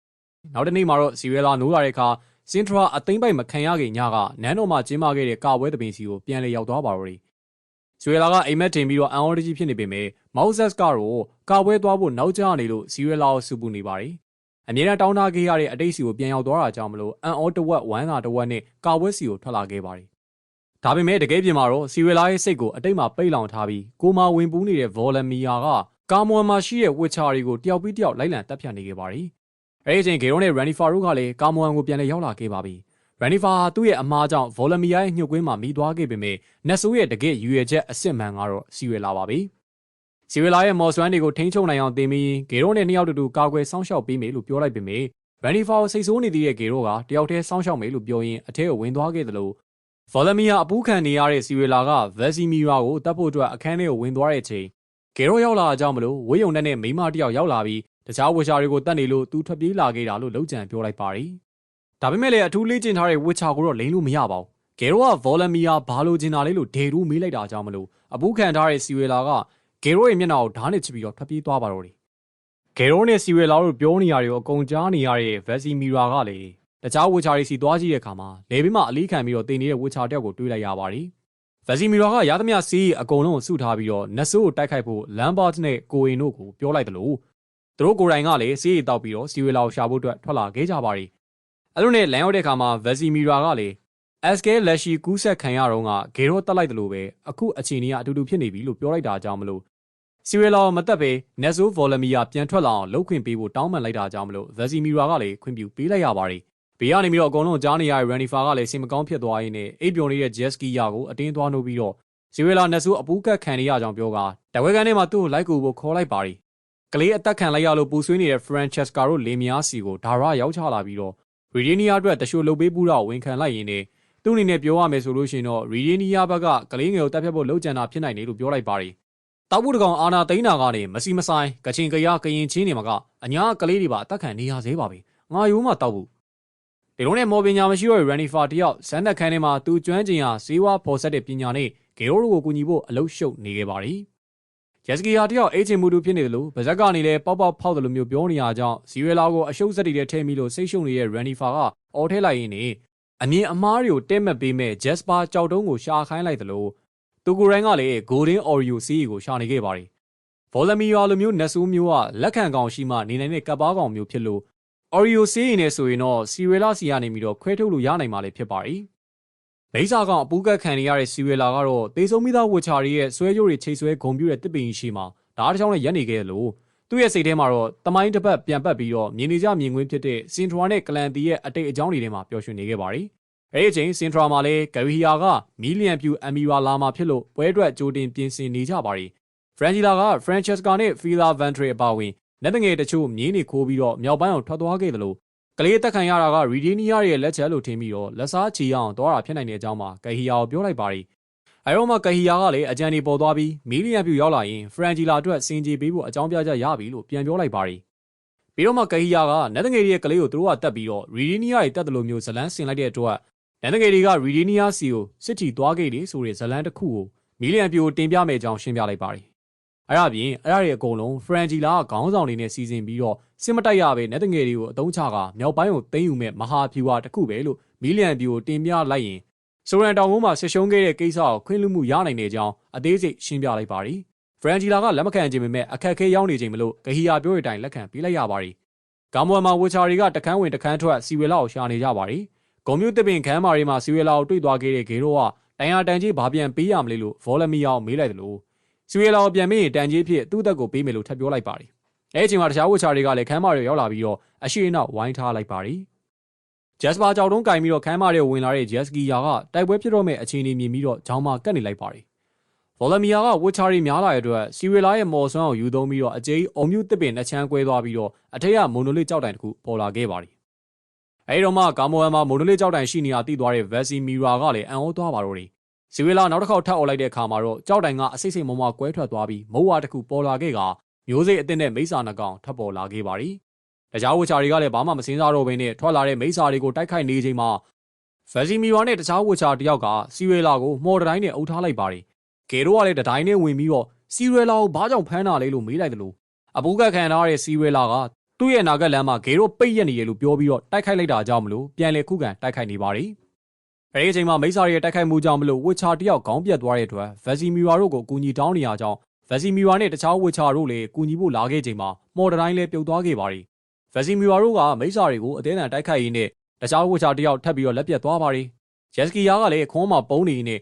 ။နောက်တစ်နေ့မှာတော့စီရဲလာနိုးလာတဲ့အခါ စင်ထရာအသိမ့်ပိုက်မခံရခင်ညကနန်းတော်မှာကျင်းပခဲ့တဲ့ကာပွဲသပင်စီကိုပြန်လည်ရောက်သွားပါတော့တယ်။ဆွေလာကအိမ်မက်တင်ပြီးတော့အန်အော်တကြီးဖြစ်နေပေမဲ့မောက်ဆက်ကတော့ကာပွဲသွားဖို့နောက်ကျနေလို့စီရဲလာကိုစူပူနေပါတယ်။အမြဲတမ်းတောင်းတခဲ့ရတဲ့အတိတ်စီကိုပြန်ရောက်သွားတာကြောင့်မလို့အန်အော်တဝက်ဝမ်းသာတဝက်နဲ့ကာပွဲစီကိုထွက်လာခဲ့ပါတယ်။ဒါပေမဲ့တကယ်ပြင်မှာတော့စီဝေလာရဲ့စိတ်ကိုအတိတ်မှာပိတ်လောင်ထားပြီးကိုမာဝင်ပူးနေတဲ့ဗော်လမီယာကကာမွန်မှာရှိတဲ့ဝစ်ချာတွေကိုတယောက်ပြီးတယောက်လိုက်လံတပ်ဖြတ်နေခဲ့ပါတယ်။ အဲဒီအချိန်ဂေရိုနဲ့ရန်နီဖာတို့ကလည်းကာမွန်ကိုပြန်လည်ရောက်လာခဲ့ပါပြီ။ရန်နီဖာဟာသူ့ရဲ့အမားကြောင့်ဗော်လမီယာရဲ့ညှို့ကွင်းမှာမိသွားခဲ့ပေမဲ့နက်ဆိုးရဲ့တကယ်ရွေချက်အစ်စ်မှန်ကတော့စီဝေလာပါပဲ။စီဝေလာရဲ့မော်ဆွမ်းတွေကိုထိန်းချုပ်နိုင်အောင်တင်ပြီးဂေရိုနဲ့နှစ်ယောက်တူတူကာကွယ်စောင့်ရှောက်ပေးမယ်လို့ပြောလိုက်ပေမဲ့ရန်နီဖာကိုစိတ်ဆိုးနေသေးတဲ့ဂေရိုကတယောက်တည်းစောင့်ရှောက်မယ်လို့ပြောရင်းအထဲကိုဝင်သွားခဲ့တယ်လို့ဗော်လမီယာအပူးခံနေရတဲ့စီဝေလာကဗက်စီမီယာကိုတပ်ဖို့အတွက်အခန်းထဲကိုဝင်သွားတဲ့အချိန်ဂေရိုရောက်လာတာကြောင့်မလို့ဝေးယုံနဲ့မိမတယောက်ရောက်လာပြီး တခြားဝစ်ချာတွေကိုတတ်နေလို့သူထွက်ပြေးလာခဲ့တာလို့လောက်ကျန်ပြောလိုက်ပါတယ်။ဒါပေမဲ့လည်းအထူးလေ့ကျင့်ထားတဲ့ဝစ်ချာကိုတော့လိန်လို့မရပါဘူး။ဂေရိုကဗော်လမီယာဘာလို့ကျင်တာလဲလို့ဒေရူးမေးလိုက်တာကြောင့်မလို့အပူးခံထားတဲ့စီဝေလာကဂေရိုရဲ့မျက်နှာကိုဓာတ်နဲ့ချစ်ပြီးတော့ထွက်ပြေးသွားပါတော့တယ်။ဂေရိုနဲ့စီဝေလာတို့ပြောနေရတွေကိုအကုန်ကြားနေရတဲ့ဗက်စီမီယာကလည်းတခြားဝစ်ချာတွေစီသွားကြည့်တဲ့အခါမှာလေဘေးမှာအလီခံပြီးတော့တင်နေတဲ့ဝစ်ချာတယောက်ကိုတွေးလိုက်ရပါတယ်။ဗက်စီမီရာကရသမျှစီးအကုန်လုံးကိုစုထားပြီးတော့နက်ဆိုးကိုတိုက်ခိုက်ဖို့လမ်ဘာတ်နဲ့ကိုအင်တို့ကိုပြောလိုက်တယ်လို့ သူတို့ကိုယ်တိုင်ကလည်းစီးရီတောက်ပြီးတော့စီဝေလာကိုရှာဖို့အတွက်ထွက်လာခဲ့ကြပါတယ်။အဲ့လိုနဲ့လမ်းရောက်တဲ့အခါမှာဗက်စီမီရာကလည်း SK လက်ရှိကူးဆက်ခံရတော့ကဂေရိုတက်လိုက်တယ်လို့ပဲအခုအချိန်ကြီးကအတူတူဖြစ်နေပြီလို့ပြောလိုက်တာကြောင့်မလို့စီဝေလာကိုမတက်ပဲနက်ဆိုးဗော်လမီယာပြန်ထွက်လာအောင်လှုပ်ခွင့်ပေးဖို့တောင်းပန်လိုက်တာကြောင့်မလို့ဗက်စီမီရာကလည်းခွင့်ပြုပေးလိုက်ရပါတယ်။ဘေးကနေပြီးတော့အကုန်လုံးကြားနေရတဲ့ Ranifa ကလည်းစင်မကောင်းဖြစ်သွားရင်းနဲ့အိပ်ပျော်နေတဲ့ Jesky ရကိုအတင်းသွားနှုတ်ပြီးတော့ဇီဝေလာနက်ဆူအပူးကတ်ခံနေရကြောင်းပြောကတဝဲကန်ထဲမှာသူ့ကိုလိုက်ကူဖို့ခေါ်လိုက်ပါရီ ကလေးအသက်ခံလိုက်ရလို့ပူဆွေးနေတဲ့ Francesca တို့လေမယားစီကိုဒါရရောက်ချလာပြီးတော့ Virginia အတွက်တရှို့လုပ်ပေးပူတော့ဝန်ခံလိုက်ရင်းနဲ့သူ့အနေနဲ့ပြောရမယ်ဆိုလို့ရှိရင်တော့ Virginia ဘက်ကကလေးငယ်ကိုတပ်ဖြတ်ဖို့လုပ်ကြံတာဖြစ်နိုင်တယ်လို့ပြောလိုက်ပါရီတောက်ဖို့တကောင်အာနာသိန်းနာကနေမစီမဆိုင်ကချင်ကရကရင်ချင်းနေမှာကအညာကလေးတွေပါအသက်ခံနေရသေးပါပြီငါယိုးမှတောက်ဘူးဒီလိုနဲ့မော်ပညာမရှိတော့ရန်နီဖာတယောက်ဇန်သက်ခန်းထဲမှာသူကျွမ်းကျင်ရာဈေးဝါဖော်ဆက်တဲ့ပညာနဲ့ဂေရိုတို့ကိုကူညီဖို့အလုပ်ရှုပ်နေခဲ့ပါသည်။ ဂျက်စကီယာတယောက်အေချင်မူတူဖြစ်နေတယ်လို့ဗဇက်ကနေလည်းပေါက်ပေါက်ဖောက်တယ်လို့မျိုးပြောနေရကြောင်းဇီဝဲလာကိုအရှုပ်ဆက်တွေထဲထည့်မိလို့စိတ်ရှုပ်နေတဲ့ရန်နီဖာကအော်ထဲလိုက်ရင်းနဲ့အမြင်အမားတွေကိုတဲမဲ့ပေးမဲ့ဂျက်စပါကြောက်တုံးကိုရှာခိုင်းလိုက်တယ်လို့သူကိုယ်တိုင်ကလည်း Golden Oreo စီးကိုရှာနေခဲ့ပါတယ်။ဗော်လမီယာလိုမျိုးနက်ဆူးမျိုးကလက်ခံကောင်ရှိမှနေနိုင်တဲ့ကပ်ပါကောင်မျိုးဖြစ်လို့ Oreo ဆေးရင်နဲ့ဆိုရင်တော့စီရလာစီကနေပြီးတော့ခွဲထုတ်လို့ရနိုင်မှာလည်းဖြစ်ပါ යි မိစာကောင်အပူးကတ်ခံနေရတဲ့စီဝေလာကတော့တေဆုံးမိသားဝချာရီရဲ့ဆွဲကြိုးတွေချိတ်ဆွဲဂုံပြူတဲ့တစ်ပင်ရှိမှာဓာတ်တစ်ချောင်းနဲ့ရက်နေခဲ့တယ်လို့သူ့ရဲ့စိတ်ထဲမှာတော့တမိုင်းတစ်ပတ်ပြန်ပတ်ပြီးတော့မြင်နေကြမြင်ကွင်းဖြစ်တဲ့စင်ထရာနဲ့ကလန်တီရဲ့အတိတ်အကြောင်းတွေထဲမှာပျော်ရွှင်နေခဲ့ပါတယ်။အဲဒီအချိန်စင်ထရာမှာလည်းဂရီဟီယာကမီလီယံပြူအမီရာလာမှာဖြစ်လို့ပွဲအတွက်ကြိုတင်ပြင်ဆင်နေကြပါတယ်။ဖရန်ဂျီလာကဖရန်ချက်စကာနဲ့ဖီလာဗန်ထရီအပါဝင်လက်တငယ်တချို့မြင်းနေခိုးပြီးတော့မြောက်ပိုင်းအောင်ထွက်သွားခဲ့တယ်လို့ ကလေးတက်ခံရတာကရီဒီနီယာရဲ့လက်ချက်လို့ထင်ပြီးတော့လက်စားချီအောင်သွားတာဖြစ်နိုင်တဲ့အကြောင်းမှာဂဟီယာကိုပြောလိုက်ပါတယ်။အဲတော့မှဂဟီယာကလည်းအကြံဒီပေါ်သွားပြီးမီလီယံပြူရောက်လာရင်ဖရန်ဂျီလာအတွက်စင်ကြေပေးဖို့အကြောင်းပြချက်ရပြီလို့ပြန်ပြောလိုက်ပါတယ်။ပြီးတော့မှဂဟီယာကနတ်တငယ်ရဲ့ကလေးကိုသူတို့ကတက်ပြီးတော့ရီဒီနီယာရဲ့တက်တယ်လို့မျိုးဇလန်းဆင်လိုက်တဲ့အတွက်နတ်တငယ်တွေကရီဒီနီယာစီကိုစစ်တီသွားခဲ့တယ်ဆိုတဲ့ဇလန်းတစ်ခုကိုမီလီယံပြူကိုတင်ပြမယ့်အကြောင်းရှင်းပြလိုက်ပါတယ်။ အဲ့ဒါပြင်အဲ့ဒါတွေအကုန်လုံးဖရန်ဂျီလာကခေါင်းဆောင်တွေနဲ့စီစဉ်ပြီးတော့စစ်မတိုက်ရပဲနဲ့တငယ်တွေကိုအတုံးချကမြောက်ပိုင်းကိုသိမ်းယူမဲ့မဟာဖြူဟာတစ်ခုပဲလို့မီလီယံပြူကိုတင်ပြလိုက်ရင်ဆိုရန်တောင်ကုန်းမှာဆစ်ရှုံးခဲ့တဲ့ကိစ္စကိုခွင့်လွှတ်မှုရနိုင်တဲ့အကြောင်းအသေးစိတ်ရှင်းပြလိုက်ပါတယ်။ဖရန်ဂျီလာကလက်မခံခြင်းပေမဲ့အခက်အခဲရောက်နေခြင်းမလို့ဂဟီယာပြောတဲ့အတိုင်းလက်ခံပေးလိုက်ရပါတယ်။ဂါမွမ်မှာဝချာရီကတခန်းဝင်တခန်းထွက်စီဝေလာကိုရှာနေကြပါတယ်။ဂုံမျိုးတစ်ပင်ခန်းမာရီမှာစီဝေလာကိုတွေ့သွားခဲ့တဲ့ဂေရိုကတန်ရာတန်ကြီးဘာပြန်ပေးရမလဲလို့ဗော်လမီယာကိုမေးလိုက်တယ်လို့ စီဝေလာကိုပြန်မေးရင်တန်ကြီးဖြစ်သူ့အသက်ကိုပေးမယ်လို့ထပ်ပြောလိုက်ပါတယ်။အဲအချိန်မှာတခြားဝချာတွေကလည်းခန်းမာရီရောက်လာပြီးတော့အရှိအနောက်ဝိုင်းထားလိုက်ပါတယ်။ဂျက်စပါကြောက်တုံးကင်ပြီးတော့ခန်းမာရီဝင်လာတဲ့ဂျက်စကီယာကတိုက်ပွဲဖြစ်တော့မဲ့အခြေအနေမြင်ပြီးတော့ဂျောင်းမာကတ်နေလိုက်ပါတယ်။ဗော်လမီယာကဝချာရီများလာတဲ့အတွက်စီဝေလာရဲ့မော်ဆွမ်းကိုယူသုံးပြီးတော့အကျိအုံမြူတစ်ပင်နှချမ်းကွဲသွားပြီးတော့အထက်ကမွန်နိုလစ်ကြောက်တိုင်တစ်ခုပေါ်လာခဲ့ပါတယ်။အဲဒီတော့မှကာမိုဟန်မှာမွန်နိုလစ်ကြောက်တိုင်ရှိနေတာသိသွားတဲ့ဗက်စီမီရာကလည်းအံ့ဩသွားပါတော့တယ်။ စီဝေလာနောက်တစ်ခေါက်ထပ်អော်လိုက်တဲ့အခါမှာတော့ကြောက်တိုင်ကအစိတ်စိတ်မမကွဲထွက်သွားပြီးမုံဝါတစ်ခုပေါ်လာခဲ့ကမျိုးစိတ်အသစ်နဲ့မိစ္ဆာနှကောင်ထပ်ပေါ်လာခဲ့ပါတယ်။တခြားဝချာတွေကလည်းဘာမှမစင်းစားတော့ဘဲနဲ့ထွက်လာတဲ့မိစ္ဆာတွေကိုတိုက်ခိုက်နေချိန်မှာဗက်စီမီရာနဲ့တခြားဝချာတယောက်ကစီဝေလာကိုမော်ဒတိုင်းနဲ့အုပ်ထားလိုက်ပါတယ်။ဂေရိုကလည်းတတိုင်းနဲ့ဝင်ပြီးတော့စီဝေလာကိုဘာကြောင့်ဖမ်းတာလဲလို့မေးလိုက်တယ်လို့အပူကခံထားတဲ့စီဝေလာကသူ့ရဲ့နာဂတ်လမ်းမှာဂေရိုပိတ်ရက်နေရလို့ပြောပြီးတော့တိုက်ခိုက်လိုက်တာကြောင့်မလို့ပြန်လေခုခံတိုက်ခိုက်နေပါတယ်။ အဲဒီအချိန်မှာမိစ္ဆာရဲ့တိုက်ခိုက်မှုကြောင့်မလို့ဝချာတယောက်ခေါင်းပြတ်သွားတဲ့အတွက်ဗက်စီမီရာတို့ကိုအကူအညီတောင်းနေရကြောင်းဗက်စီမီရာနဲ့တခြားဝချာတို့လည်းကူညီဖို့လာခဲ့ချိန်မှာမော်ဒတိုင်းလည်းပြုတ်သွားခဲ့ပါတယ်။ဗက်စီမီရာတို့ကမိစ္ဆာတွေကိုအသေးအံတိုက်ခိုက်ရင်းနဲ့တခြားဝချာတယောက်ထပ်ပြီးတော့လက်ပြတ်သွားပါတယ်။ဂျက်စကီယာကလည်းခွန်းမှာပုံနေနေ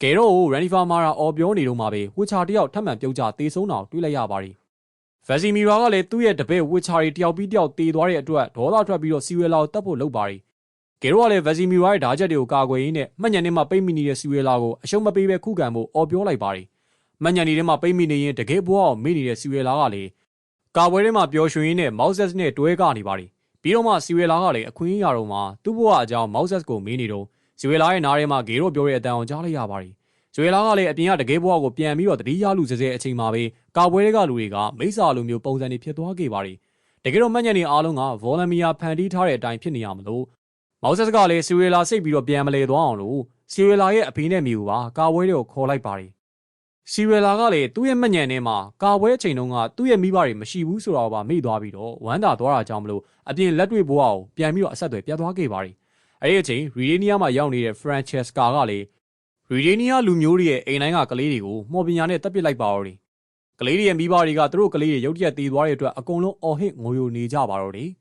ဂေရိုကိုရန်နီဖာမာရာအော်ပြောနေတော့မှပဲဝချာတယောက်ထပ်မံပြုတ်ကျတေဆုံးတာကိုတွေ့လိုက်ရပါတယ်။ဗက်စီမီရာကလည်းသူ့ရဲ့တပည့်ဝချာရီတယောက်ပြီးတယောက်တေသွားတဲ့အတွက်ဒေါသထွက်ပြီးတော့စီဝဲလာကိုတတ်ဖို့လုပ်ပါတ ယ်။ဂေရိုကလည်းဗက်စီမီရာရဲ့ဓာချက်တွေကိုကာကွယ်ရင်းနဲ့မှတ်ညံနေမှာပိတ်မိနေတဲ့စီဝဲလာကိုအရှုံးမပေးဘဲခုခံဖို့အော်ပြောလိုက်ပါတယ်။မှတ်ညံနေထဲမှာပိတ်မိနေရင်တကယ်ဘွားအောင်မေ့နေတဲ့စီဝဲလာကလည်းကာပွဲထဲမှာပျော်ရွှင်ရင်းနဲ့မောက်ဆက်နဲ့တွဲကနေပါတယ်။ပြီးတော့မှစီဝဲလာကလည်းအခွင့်အရာတော်မှာသူ့ဘဝအကြောင်းမောက်ဆက်ကိုမေးနေတော့စီဝဲလာရဲ့နားထဲမှာဂေရိုပြောတဲ့အတန်အောင်ကြားလိုက်ရပါတယ်။ဇွေလာကလည်းအပြင်ကတကယ်ဘဝကိုပြန်ပြီးတော့တတိယလူစစဲအချိန်မှာပဲကာပွဲတွေကလူတွေကမိစ္ဆာလိုမျိုးပုံစံတွေဖြစ်သွားခဲ့ပါတယ်။တကယ်တော့မှတ်ညံနေအားလုံးကဗော်လမီယာဖန်တီးထားတဲ့အတိုင်းဖြစ်နေရမလို့ မောက်ဆက်ကလည်းစီဝေလာစိတ်ပြီးတော့ပြန်မလဲသွားအောင်လို့စီဝေလာရဲ့အဖေနဲ့မိကိုပါကာပွဲတွေကိုခေါ်လိုက်ပါတယ်။စီဝေလာကလည်းသူ့ရဲ့မှတ်ညံထဲမှာကာပွဲအချိန်တုန်းကသူ့ရဲ့မိဘတွေမရှိဘူးဆိုတော့ပါမိသွားပြီးတော့ဝမ်းသာသွားတာကြောင့်မလို့အပြင်လက်တွေ့ဘဝကိုပြန်ပြီးတော့အဆက်အသွယ်ပြတ်သွားခဲ့ပါတယ်။အဲဒီအချိန်ရီဒီနီးယားမှာရောက်နေတဲ့ Francesca ကလည်းရီဒီနီးယားလူမျိုးတွေရဲ့အိမ်တိုင်းကကလေးတွေကိုမော်ပညာနဲ့တပ်ပစ်လိုက်ပါတော့တယ်။ကလေးတွေရဲ့မိဘတွေကသူတို့ကလေးတွေရုတ်တရက်တည်သွားတဲ့အတွက်အကုန်လုံးအော်ဟစ်ငိုယိုနေကြပါတော့တယ်။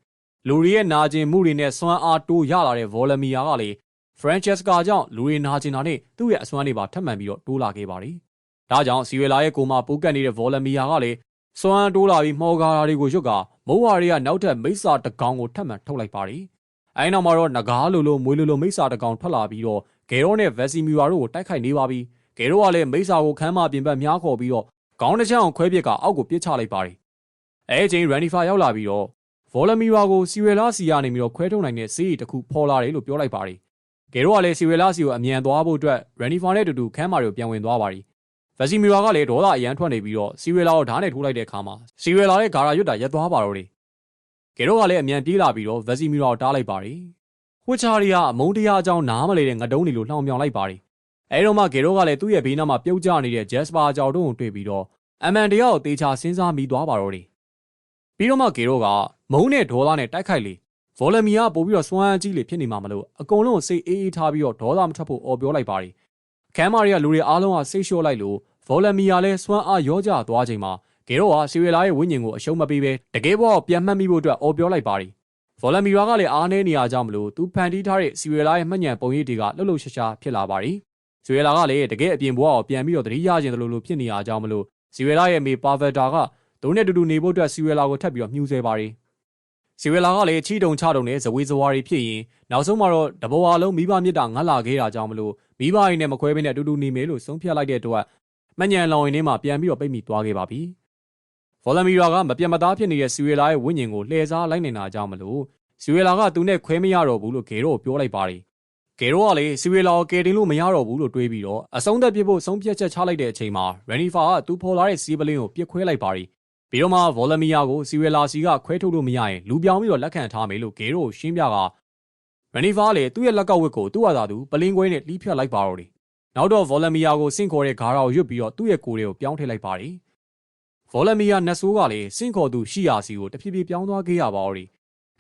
လူတွေရဲ့နာကျင်မှုတွေနဲ့စွမ်းအားတိုးရလာတဲ့ဗော်လမီယာကလည်း Francesca ကြောင့်လူတွေနာကျင်တာနဲ့သူ့ရဲ့အစွမ်းတွေပါထပ်မံပြီးတော့တိုးလာခဲ့ပါတယ်။ဒါကြောင့်စီဝေလာရဲ့ကိုမပိုးကတ်နေတဲ့ဗော်လမီယာကလည်းစွမ်းတိုးလာပြီးမော်ကာရာတွေကိုရွတ်ကမိုးဝါတွေကနောက်ထပ်မိစ္ဆာတကောင်ကိုထပ်မံထုတ်လိုက်ပါတယ်။အဲဒီနောက်မှာတော့ငကားလိုလိုမွေးလိုလိုမိစ္ဆာတကောင်ထွက်လာပြီးတော့ဂေရိုနဲ့ဗက်စီမီယာတို့ကိုတိုက်ခိုက်နေပါပြီ။ဂေရိုကလည်းမိစ္ဆာကိုခမ်းမပြင်ပမြားခေါ်ပြီးတော့ခေါင်းတစ်ချောင်းခွဲပစ်ကအောက်ကိုပစ်ချလိုက်ပါတယ်။အဲအချိန်ရန်နီဖာရောက်လာပြီးတော့ ဗော်လမီယာကိုစီဝေလာစီကနေပြီးတော့ခွဲထုတ်နိုင်တဲ့စီးရီတစ်ခုဖော်လာတယ်လို့ပြောလိုက်ပါတယ်။ဂေရိုကလည်းစီဝေလာစီကိုအမြန်သွားဖို့အတွက်ရန်နီဖာနဲ့တူတူခမ်းမာတွေကိုပြန်ဝင်သွားပါတယ်။ဗက်စီမီယာကလည်းဒေါသအရန်ထွက်နေပြီးတော့စီဝေလာကိုဓာတ်နဲ့ထိုးလိုက်တဲ့အခါမှာစီဝေလာရဲ့ဂါရာရွတ်တာရက်သွားပါတော့တယ်။ဂေရိုကလည်းအမြန်ပြေးလာပြီးတော့ဗက်စီမီယာကိုတားလိုက်ပါတယ်။ဝှချာရီကအမုန်းတရားအကြောင်းနားမလဲတဲ့ငတုံးတွေလိုလှောင်ပြောင်လိုက်ပါတယ်။အဲတော့မှဂေရိုကလည်းသူ့ရဲ့ဘေးနားမှာပြုတ်ကျနေတဲ့ဂျက်စပါကြောက်တုံးကိုတွေ့ပြီးတော့အမန်တရားကိုတေချာစဉ်းစားမိသွားပါတော့တယ်။ပြီးတော့မှဂေရိုက မုန်းနဲ့ဒေါသနဲ့တိုက်ခိုက်လေဗော်လမီယာပို့ပြီးတော့စွမ်းအားကြီးလေဖြစ်နေမှာမလို့အကုန်လုံးစိတ်အေးအေးထားပြီးတော့ဒေါသမထွက်ဖို့အော်ပြောလိုက်ပါတယ်။အခမ်းမာရီကလူတွေအားလုံးကစိတ်လျှော့လိုက်လို့ဗော်လမီယာလည်းစွမ်းအားရောကြသွားချိန်မှာဂေရိုကစီဝေလာရဲ့ဝိညာဉ်ကိုအရှုံးမပေးဘဲတကယ်ပေါ့ပြန်မှတ်မိဖို့အတွက်အော်ပြောလိုက်ပါတယ်ဗော်လမီရာကလည်းအားနည်းနေရကြောင်းမလို့သူဖန်တီးထားတဲ့စီရီလာရဲ့မှတ်ညံပုံရိပ်တွေကလှုပ်လှုပ်ရှားရှားဖြစ်လာပါရီစီရီလာကလည်းတကယ်အပြင်ဘဝကိုပြန်ပြီးတော့သတိရခြင်းတလို့လို့ဖြစ်နေရကြောင်းမလို့စီရီလာရဲ့မေပါဗက်တာကသူနဲ့တူတူနေဖို့အတွက်စီရီလာကိုထပ်ပြီးတော့မြှူးဆဲပါရီ စီရီလာကလည်းချီတုံချတုံနဲ့ဇဝေဇဝါရီဖြစ်ရင်နောက်ဆုံးမှာတော့တဘောအလုံးမိဘမြစ်တာငတ်လာခဲ့တာကြောင့်မလို့မိဘရင်းနဲ့မခွဲဘဲနဲ့အတူတူနေမယ်လို့ဆုံးဖြတ်လိုက်တဲ့အတွက်မှတ်ညံလောင်ရင်ထဲမှာပြန်ပြီးတော့ပိတ်မိသွားခဲ့ပါပြီဗော်လမီရာကမပြတ်မသားဖြစ်နေတဲ့စီရီလာရဲ့ဝိညာဉ်ကိုလှည့်စားလိုက်နေတာကြောင့်မလို့စီရီလာကသူနဲ့ခွဲမရတော့ဘူးလို့ဂေရိုကိုပြောလိုက်ပါတယ်ဂေရိုကလည်းစီရီလာကိုကယ်တင်လို့မရတော့ဘူးလို့တွေးပြီးတော့အဆုံးသက်ပြစ်ဖို့ဆုံးဖြတ်ချက်ချလိုက်တဲ့အချိန်မှာရန်နီဖာကသူဖော်လာတဲ့စီးပလင်းကိုပြစ်ခွဲလိုက်ပါတယ် ပြီးတော့မှဗော်လမီယာကိုစီရီလာစီကခွဲထုတ်လို့မရရင်လူပြောင်းပြီးတော့လက်ခံထားမယ်လို့ဂေရိုကိုရှင်းပြကရန်နီဖာလည်းသူ့ရဲ့လက်ကဝတ်ကိုသူ့ဟာသာသူပလင်းခွဲနဲ့လှီးဖြတ်လိုက်ပါတော့တယ်နောက်တော့ဗော်လမီယာကိုစင့်ခေါ်တဲ့ဂါရာကိုရွတ်ပြီးတော့သူ့ရဲ့ကိုယ်တွေကိုပြောင်းထည့်လိုက်ပါတယ်ဗော်လမီယာနတ်ဆိုးကလည်းစင့်ခေါ်သူရှိရာစီကိုတဖြည်းဖြည်းပြောင်းသွားခဲ့ရပါတော့တယ်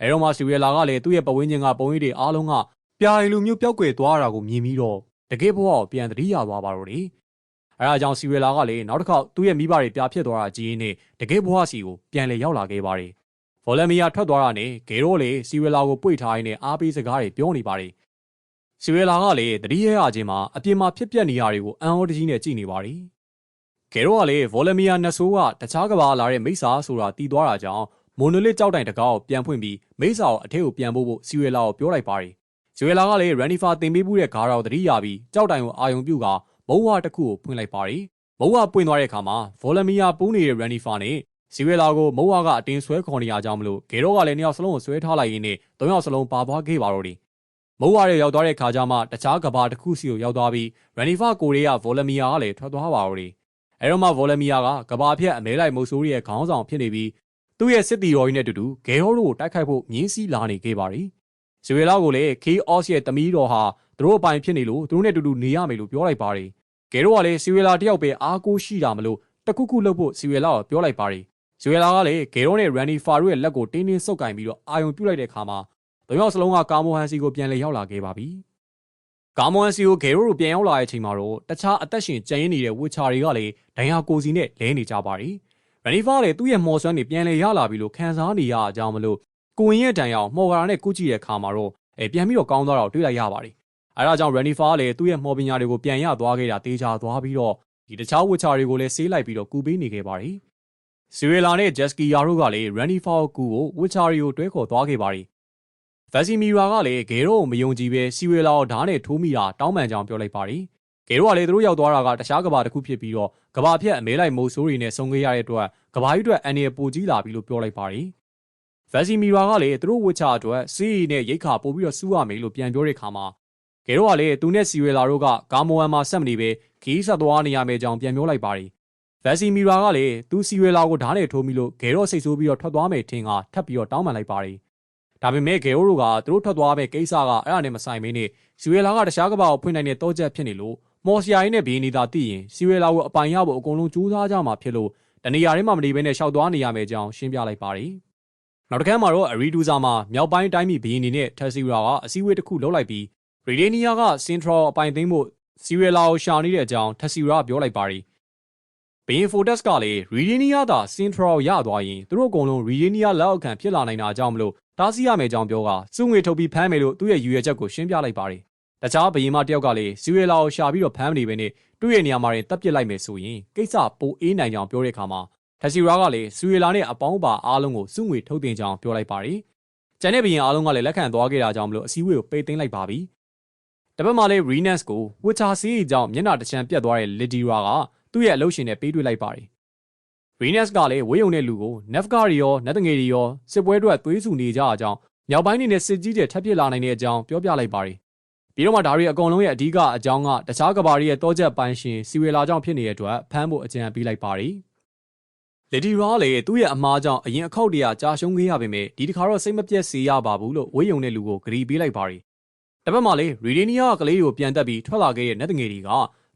အဲတော့မှစီရီလာကလည်းသူ့ရဲ့ပဝင်းချင်းကပုံရိပ်တွေအားလုံးကပြာရီလူမျိုးပျောက်ကွယ်သွားတာကိုမြင်ပြီးတော့တကယ်ဘဝကိုပြန်သတိရသွားပါတော့တယ် အဲဒါကြောင့်စီရီလာကလည်းနောက်တစ်ခေါက်သူ့ရဲ့မိဘတွေပြာဖြစ်သွားတာကြည့်ရင်းနဲ့တကယ်ဘဝစီကိုပြန်လည်ရောက်လာခဲ့ပါတယ်ဗော်လမီယာထွက်သွားတာနဲ့ဂေရိုလည်းစီရီလာကိုပွေ့ထားရင်းနဲ့အားပေးစကားတွေပြောနေပါတယ်စီရီလာကလည်းတတိယရချင်းမှာအပြင်မှာဖြစ်ပျက်နေရတွေကိုအန်အော်တကြီးနဲ့ကြည့်နေပါတယ်ဂေရိုကလည်းဗော်လမီယာနတ်ဆိုးကတခြားကဘာလာတဲ့မိစ္ဆာဆိုတာတီးသွားတာကြောင့်မိုနိုလစ်ကြောက်တိုင်တကားကိုပြန်ဖွင့်ပြီးမိစ္ဆာကိုအထက်ကိုပြန်ဖို့ဖို့စီရီလာကိုပြောလိုက်ပါတယ်စီရီလာကလည်းရန်နီဖာတင်ပေးမှုတဲ့ဂါရာကိုတတိရပြီးကြောက်တိုင်ကိုအာယုံပြုတ်က မုံဝါတစ်ခုကိုဖွင့်လိုက်ပါတယ်မုံဝါပွင့်သွားတဲ့အခါမှာဗော်လမီယာပူးနေတဲ့ရန်နီဖာနဲ့စီရီလာကိုမုံဝါကအတင်းဆွဲခေါ်နေရကြောင်းမလို့ဂေရောကလည်းနှစ်ယောက်စလုံးကိုဆွဲထားလိုက်ရင်းနဲ့သုံးယောက်စလုံးပါသွားခဲ့ပါတော့တယ်မုံဝါရဲ့ရောက်သွားတဲ့ခါကျမှတခြားကဘာတစ်ခုစီကိုရောက်သွားပြီးရန်နီဖာကိုရီးယားဗော်လမီယာကလည်းထွက်သွားပါတော့တယ်အဲတော့မှဗော်လမီယာကကဘာဖြတ်အမဲလိုက်မုတ်ဆိုးရဲ့ခေါင်းဆောင်ဖြစ်နေပြီးသူ့ရဲ့စစ်တီတော်ကြီးနဲ့တူတူဂဲဟောတို့ကိုတိုက်ခိုက်ဖို့မြင်းစည်းလာနေခဲ့ပါရီဇွေလာကိုလည်းခေးအော့စ်ရဲ့တမီးတော်ဟာသူတို့အပိုင်ဖြစ်နေလို့သူတို့နဲ့တူတူနေရမယ်လို့ပြောလိုက်ပါရီ ဂဲတို့ကလည်းဇွေလာတယောက်ပဲအားကိုးရှိတာမလို့တခုခုလုပ်ဖို့ဇွေလာကိုပြောလိုက်ပါရီဇွေလာကလည်းဂဲရိုနဲ့ရန်နီဖာတို့ရဲ့လက်ကိုတင်းတင်းဆုပ်ကင်ပြီးတော့အာယုံပြုတ်လိုက်တဲ့အခါမှာတယောက်စလုံးကကာမိုဟန်စီကိုပြန်လည်ရောက်လာခဲ့ပါပြီကာမွန်စီကိုဂေရိုတို့ပြန်ရောက်လာတဲ့အချိန်မှာတော့တခြားအသက်ရှင်ကြံရင်းနေတဲ့ဝစ်ချာတွေကလည်းဒိုင်ယာကိုစီနဲ့လဲနေကြပါရီရန်နီဖာလည်းသူ့ရဲ့မော်ဆွမ်းတွေပြန်လဲရလာပြီလို့ခံစားနေရအကြောင်းမလို့ကိုဝင်ရဲ့တန်ရောင်မော်ဂရာနဲ့ကုကြည့်တဲ့အခါမှာတော့အဲပြန်ပြီးတော့ကောင်းသွားတော့တွေ့လိုက်ရပါတယ် အဲဒါကြောင့်ရန်နီဖာလည်းသူ့ရဲ့မော်ပညာတွေကိုပြန်ရသွားခဲ့တာတေးချသွားပြီးတော့ဒီတခြားဝစ်ချာတွေကိုလည်းဆေးလိုက်ပြီးတော့ကူပေးနေခဲ့ပါတယ်စီရီလာနဲ့ဂျက်စကီယာတို့ကလည်းရန်နီဖာကိုကူကိုဝစ်ချာတွေကိုတွဲခေါ်သွားခဲ့ပါတယ်ဗက်စီမီရာကလည်းဂေရိုကိုမယုံကြည်ပဲစီဝေလာကိုဓာတ်နဲ့ထိုးမိတာတောင်းပန်ကြောင်ပြောလိုက်ပါတယ်။ဂေရိုကလည်းသူတို့ရောက်သွားတာကတခြားကဘာတစ်ခုဖြစ်ပြီးတော့ကဘာဖြတ်အမဲလိုက်မိုးဆိုးတွေနဲ့ဆုံခဲ့ရတဲ့အတွက်ကဘာကြီးအတွက်အန်ရီပိုကြီးလာပြီလို့ပြောလိုက်ပါတယ်။ဗက်စီမီရာကလည်းသူတို့ဝစ်ချအတွက်စီးရီနဲ့ရိတ်ခါပို့ပြီးတော့စူးရမယ်လို့ပြန်ပြောတဲ့ခါမှာ ဂေရိုကလည်းသူနဲ့စီဝေလာတို့ကကာမိုဝမ်မှာဆက်မနေပဲခီးဆက်သွားနေရမယ်ကြောင်ပြန်ပြောလိုက်ပါတယ်။ဗက်စီမီရာကလည်းသူစီဝေလာကိုဓာတ်နဲ့ထိုးမိလို့ဂေရိုစိတ်ဆိုးပြီးတော့ထွက်သွားမယ်ထင်ကထပ်ပြီးတော့တောင်းပန်လိုက်ပါတယ်။ဒါပေမဲ့ဂေအိုတို့ကသူတို့ထွက်သွားမဲ့ကိစ္စကအဲ့ဒါနဲ့မဆိုင်မင်းနဲ့စီဝေလာကတခြားကဘာကိုဖွင့်နိုင်တဲ့တောချက်ဖြစ်နေလို့မော်စီယာရင်းနဲ့ဘီနီသာသိရင်စီဝေလာကိုအပိုင်ရဖို့အကုန်လုံးကြိုးစားကြမှာဖြစ်လို့တနေရာထဲမှာမနေဘဲနဲ့ရှောက်သွားနေရမယ်ကြောင်းရှင်းပြလိုက်ပါတယ်။နောက်တစ်ခါမှာတော့အရီဒူဇာမှာမြောက်ပိုင်းတိုင်းပြည်ဘီနီနဲ့ထက်စီရာကအစည်းအဝေးတစ်ခုလုပ်လိုက်ပြီး ရီဒေနီယာကစင်ထရယ်အပိုင်သိမ်းဖို့စီဝေလာကိုရှာနေတဲ့အကြောင်းထက်စီရာပြောလိုက်ပါတယ်။ဘီဖိုတက်စ်ကလည်းရီဒေနီယာသာစင်ထရယ်ရသွားရင်သူတို့အကုန်လုံးရီဒေနီယာလက်အောက်ခံဖြစ်လာနိုင်တာကြောင့်မလို့တားဆီးရမယ်ကြောင်းပြောကစုငွေထုတ်ပြီးဖမ်းမယ်လို့သူ့ရဲ့ယူရချက်ကိုရှင်းပြလိုက်ပါတယ်။တခြားဘရင်မတယောက်ကလည်းစီရီလာကိုရှာပြီးတော့ဖမ်းမနေဘဲနဲ့သူ့ရဲ့နေရာမှာရင်တပ်ပစ်လိုက်မယ်ဆိုရင်ကိစ္စပိုအေးနိုင်ကြောင်းပြောတဲ့အခါမှာထက်စီရာကလည်းစီရီလာနဲ့အပေါင်းပါအားလုံးကိုစုငွေထုတ်တင်ကြောင်းပြောလိုက်ပါတယ်။ကျန်တဲ့ဘရင်အားလုံးကလည်းလက်ခံသွားခဲ့တာကြောင့်မလို့အစည်းအဝေးကိုပိတ်သိမ်းလိုက်ပါပြီ။ တပတ်မှလည်း Renus ကိုဝစ်ချာစီးကြောင့်မျက်နှာတစ်ချမ်းပြတ်သွားတဲ့ Lidira ကသူ့ရဲ့အလုပ်ရှင်နဲ့ပေးတွေ့လိုက်ပါတယ်။ Venus ကလည်းဝေးုံတဲ့လူကို Nefgar ရောနတ်တငယ်တွေရောစစ်ပွဲအတွက်သွေးဆူနေကြအကြောင်းမြောက်ပိုင်းနေနဲ့စစ်ကြီးတွေထပ်ဖြစ်လာနိုင်တဲ့အကြောင်းပြောပြလိုက်ပါတယ်။ပြီးတော့မှဒါတွေအကုန်လုံးရဲ့အဓိကအကြောင်းကတခြားကဘာတွေရဲ့တောချက်ပိုင်းရှင်စီဝေလာကြောင့်ဖြစ်နေတဲ့အတွက်ဖမ်းဖို့အကြံပေးလိုက်ပါတယ်။လေဒီရာလည်းသူ့ရဲ့အမားကြောင့်အရင်အခောက်တရာကြာရှုံးခဲ့ရပေမဲ့ဒီတစ်ခါတော့စိတ်မပြတ်စေရပါဘူးလို့ဝေးုံတဲ့လူကိုဂရီပေးလိုက်ပါတယ်။ တစ်ပတ်မှလည်းရီဒီနီယာကလေးကိုပြန်တက်ပြီးထွက်လာခဲ့တဲ့နတ်တငယ်တွေက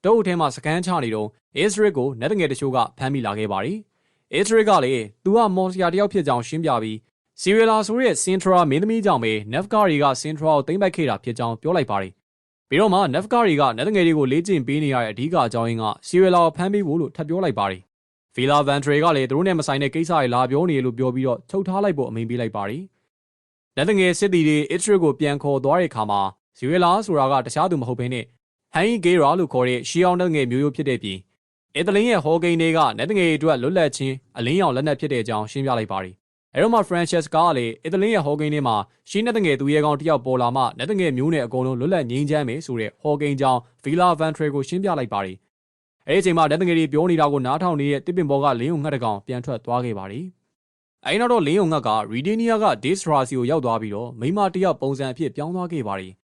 တုပ်အထဲမှာစကန်ချနေတော့အစ္စရစ်ကိုနတ်တငယ်တချို့ကဖမ်းမိလာခဲ့ပါတယ်။အစ်ထရစ်ကလည်းသူကမော်စယာတယောက်ဖြစ်ကြောင်းရှင်းပြပြီးစီရီလာဆိုတဲ့စင်ထရာမင်းသမီးကြောင့်ပဲနက်ဖ်ကာရီကစင်ထရာကိုသိမ်းပိုက်ခဲ့တာဖြစ်ကြောင်းပြောလိုက်ပါတယ်။ပြီးတော့မှနက်ဖ်ကာရီကနက်ငယ်တွေကိုလေ့ကျင့်ပေးနေရတဲ့အဓိကအကြောင်းရင်းကစီရီလာကိုဖမ်းပေးဖို့လို့ထပ်ပြောလိုက်ပါတယ်။ဖီလာဗန်ထရေကလည်းသူတို့နဲ့မဆိုင်တဲ့ကိစ္စတွေလာပြောနေလို့ပြောပြီးတော့ထုတ်ထားလိုက်ဖို့အမိန့်ပေးလိုက်ပါတယ်လက်တငယ်စစ်တီတွေအစ်ထရစ်ကိုပြန်ခေါ်သွားတဲ့အခါမှာ ဇီဝေလာဆိုတာကတခြားသူမဟုတ်ဘဲနဲ့ဟန်ဂေရာလို့ခေါ်တဲ့ရှီအောင်လက်ငယ်မျိုးရိုးဖြစ်တဲ့ပြင်အစ်တလင်းရဲ့ဟောကိန်းတွေကလက်တငယ်အတွက်လွတ်လပ်ခြင်းအလင်းရောင်လက်နက်ဖြစ်တဲ့အကြောင်းရှင်းပြလိုက်ပါတယ်။အဲတော့မှ Francesca ကလည်းအစ်တလင်းရဲ့ဟောကိန်းထဲမှာရှင်းတဲ့ငယ်သူရဲကောင်းတစ်ယောက်ပေါ်လာမှလက်တငယ်မျိုးနဲ့အကုန်လုံးလွတ်လပ်ငြိမ်းချမ်းမယ်ဆိုတဲ့ဟောကိန်းကြောင်း Villa Ventre ကိုရှင်းပြလိုက်ပါတယ်။အဲဒီအချိန်မှာလက်တငယ်တွေပြောနေတာကိုနားထောင်နေတဲ့တစ်ပင်ဘောကလင်းုံငှက်တကောင်ပြန်ထွက်သွားခဲ့ပါတယ်။အဲဒီနောက်တော့လင်းုံငှက်ကရီဒီနီယာကဒေးစရာစီကိုရောက်သွားပြီးတော့မိမတယောက်ပုံစံအဖြစ်ပြောင်းသွားခဲ့ပါတယ်။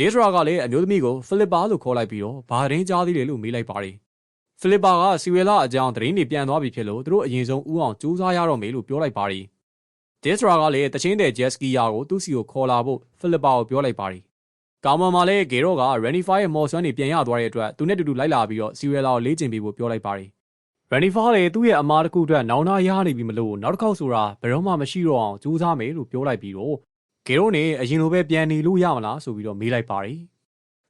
ဒေးစရာကလည်းအမျိုးသမီးကိုဖိလစ်ပါလို့ခေါ်လိုက်ပြီးတော့ဘာရင်းကြားသေးတယ်လို့မေးလိုက်ပါတယ်။ဖိလစ်ပါကစီဝေလာအကြောင်းသတင်းတွေပြန်သွားပြီဖြစ်လို့သူတို့အရင်ဆုံးဥအောင်စူးစမ်းရတော့မယ်လို့ပြောလိုက်ပါတယ်။ဒေးစရာကလည်းတချင်းတဲ့ဂျက်စကီယာကိုသူ့စီကိုခေါ်လာဖို့ဖိလစ်ပါကိုပြောလိုက်ပါတယ်။ကောင်မမှာလည်းဂေရော့ကရန်နီဖာရဲ့မော်ဆွမ်းတွေပြန်ရသွားတဲ့အတွက်သူနဲ့တူတူလိုက်လာပြီးတော့စီဝေလာကိုလေ့ကျင့်ပေးဖို့ပြောလိုက်ပါတယ်။ရန်နီဖာလည်းသူ့ရဲ့အမားတစ်ခုအတွက်နောင်နာရနေပြီမလို့နောက်တစ်ခေါက်ဆိုတာဘယ်တော့မှမရှိတော့အောင်ကြိုးစားမယ်လို့ပြောလိုက်ပြီးတော့ ဂေရိုနဲ့အရင်လိုပဲပြန်နေလို့ရမလားဆိုပြီးတော့မေးလိုက်ပါတယ်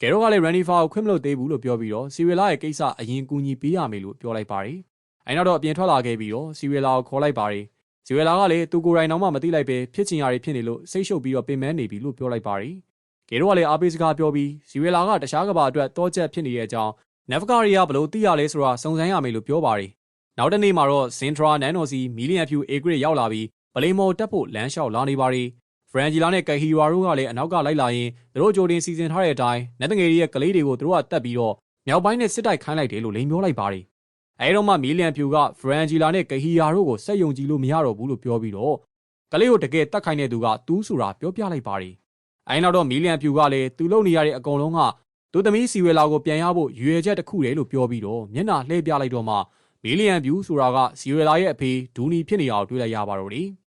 ဂေရိုကလည်းရန်နီဖာကိုခွင့်မလို့သေးဘူးလို့ပြောပြီးတော့စီဝေလာရဲ့ကိစ္စအရင်ကူညီပေးရမယ်လို့ပြောလိုက်ပါတယ်အဲနောက်တော့အပြင်ထွက်လာခဲ့ပြီးတော့စီဝေလာကိုခေါ်လိုက်ပါတယ်စီဝေလာကလည်းသူကိုယ်တိုင်တော့မှမသိလိုက်ပဲဖြစ်ချင်ရတွေဖြစ်နေလို့စိတ်ရှုပ်ပြီးတော့ပင်ပန်းနေပြီလို့ပြောလိုက်ပါတယ်ဂေရိုကလည်းအားပေးစကားပြောပြီးစီဝေလာကတခြားကဘာအတွက်တောချက်ဖြစ်နေတဲ့အကြောင်းနက်ဖကာရီကဘလို့သိရလဲဆိုတာစုံစမ်းရမယ်လို့ပြောပါတယ်နောက်တစ်နေ့မှာတော့စင်ထရာနန်နိုစီမီလီယံဖြူအေဂရစ်ရောက်လာပြီးပလိမော်တက်ဖို့လမ်းလျှောက်လာနေပါရီ ဖရန်ဂျီလာနဲ့ကဟီရာတို့ကလည်းအနောက်ကလိုက်လာရင်သူတို့ကြိုတင်စီစဉ်ထားတဲ့အတိုင်းနတ်တငယ်ရဲ့ကလေးတွေကိုသူတို့ကတက်ပြီးတော့မြောက်ပိုင်းနဲ့စစ်တိုက်ခိုင်းလိုက်တယ်လို့လိန်ပြောလိုက်ပါရီအဲတော့မှမီလီယံဖြူကဖရန်ဂျီလာနဲ့ကဟီရာတို့ကိုစက်ယုံကြည်လို့မရတော့ဘူးလို့ပြောပြီးတော့ကလေးကိုတကယ်တက်ခိုင်းတဲ့သူကတူးဆိုတာပြောပြလိုက်ပါရီအဲနောက်တော့မီလီယံဖြူကလည်းသူလုံနေရတဲ့အကုန်လုံးကသူသမီးစီဝဲလာကိုပြန်ရဖို့ရွေချက်တစ်ခုတည်းလို့ပြောပြီးတော့မျက်နှာလှည့်ပြလိုက်တော့မှမီလီယံဗျူးဆိုတာကဇီဝလာရဲ့အဖေဒူနီဖြစ်နေအောင်တွေးလိုက်ရပါတော့တယ်။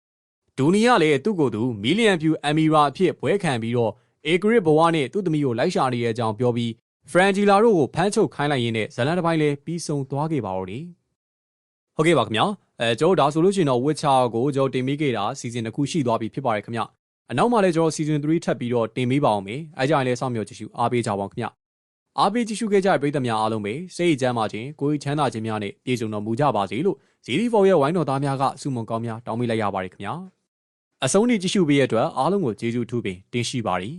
ဒူနီကလည်းသူ့ကိုယ်သူမီလီယံဗျူးအမီရာအဖြစ်ဘွဲခံပြီးတော့အေဂရစ်ဘဝနဲ့သူ့သမီးကိုလိုက်ရှာနေတဲ့အကြောင်းပြောပြီးဖရန်ဂျီလာတို့ကိုဖမ်းချုပ်ခိုင်းလိုက်ရင်းနဲ့ဇလန်တစ်ပိုင်းလည်းပြီးဆုံးသွားခဲ့ပါတော့တယ်။ဟုတ်ကဲ့ပါခင်ဗျာ။အဲကျွန်တော်ဒါဆိုလို့ရှိရင်တော့ Witcher ကိုကျွန်တော်တင်ပေးခဲ့တာစီဇန်တစ်ခုရှိသွားပြီဖြစ်ပါတယ်ခင်ဗျ။အနောက်မှာလည်းကျွန်တော်စီဇန်3ထပ်ပြီးတော့တင်ပေးပါအောင်မယ်။အဲကြရင်လည်းစောင့်မျှော်ကြည့်ရှုအားပေးကြပါအောင်ခင်ဗျ။အားပေးကြည့်ရှုခဲ့ကြတဲ့ပရိသတ်များအားလုံးပဲစိတ်အချမ်းသာခြင်းကိုယ်ချမ်းသာခြင်းများနဲ့ပြည့်စုံတော်မူကြပါစေလို့ ZD4 ရဲ့ဝိုင်းတော်သားများကဆုမွန်ကောင်းများတောင်းပေးလိုက်ရပါတယ်ခင်ဗျာ အဆုံးထိကြည့်ရှုပေးရတဲ့အတွက်အားလုံးကိုကျေးဇူးထူးပင်တင်ရှိပါတယ်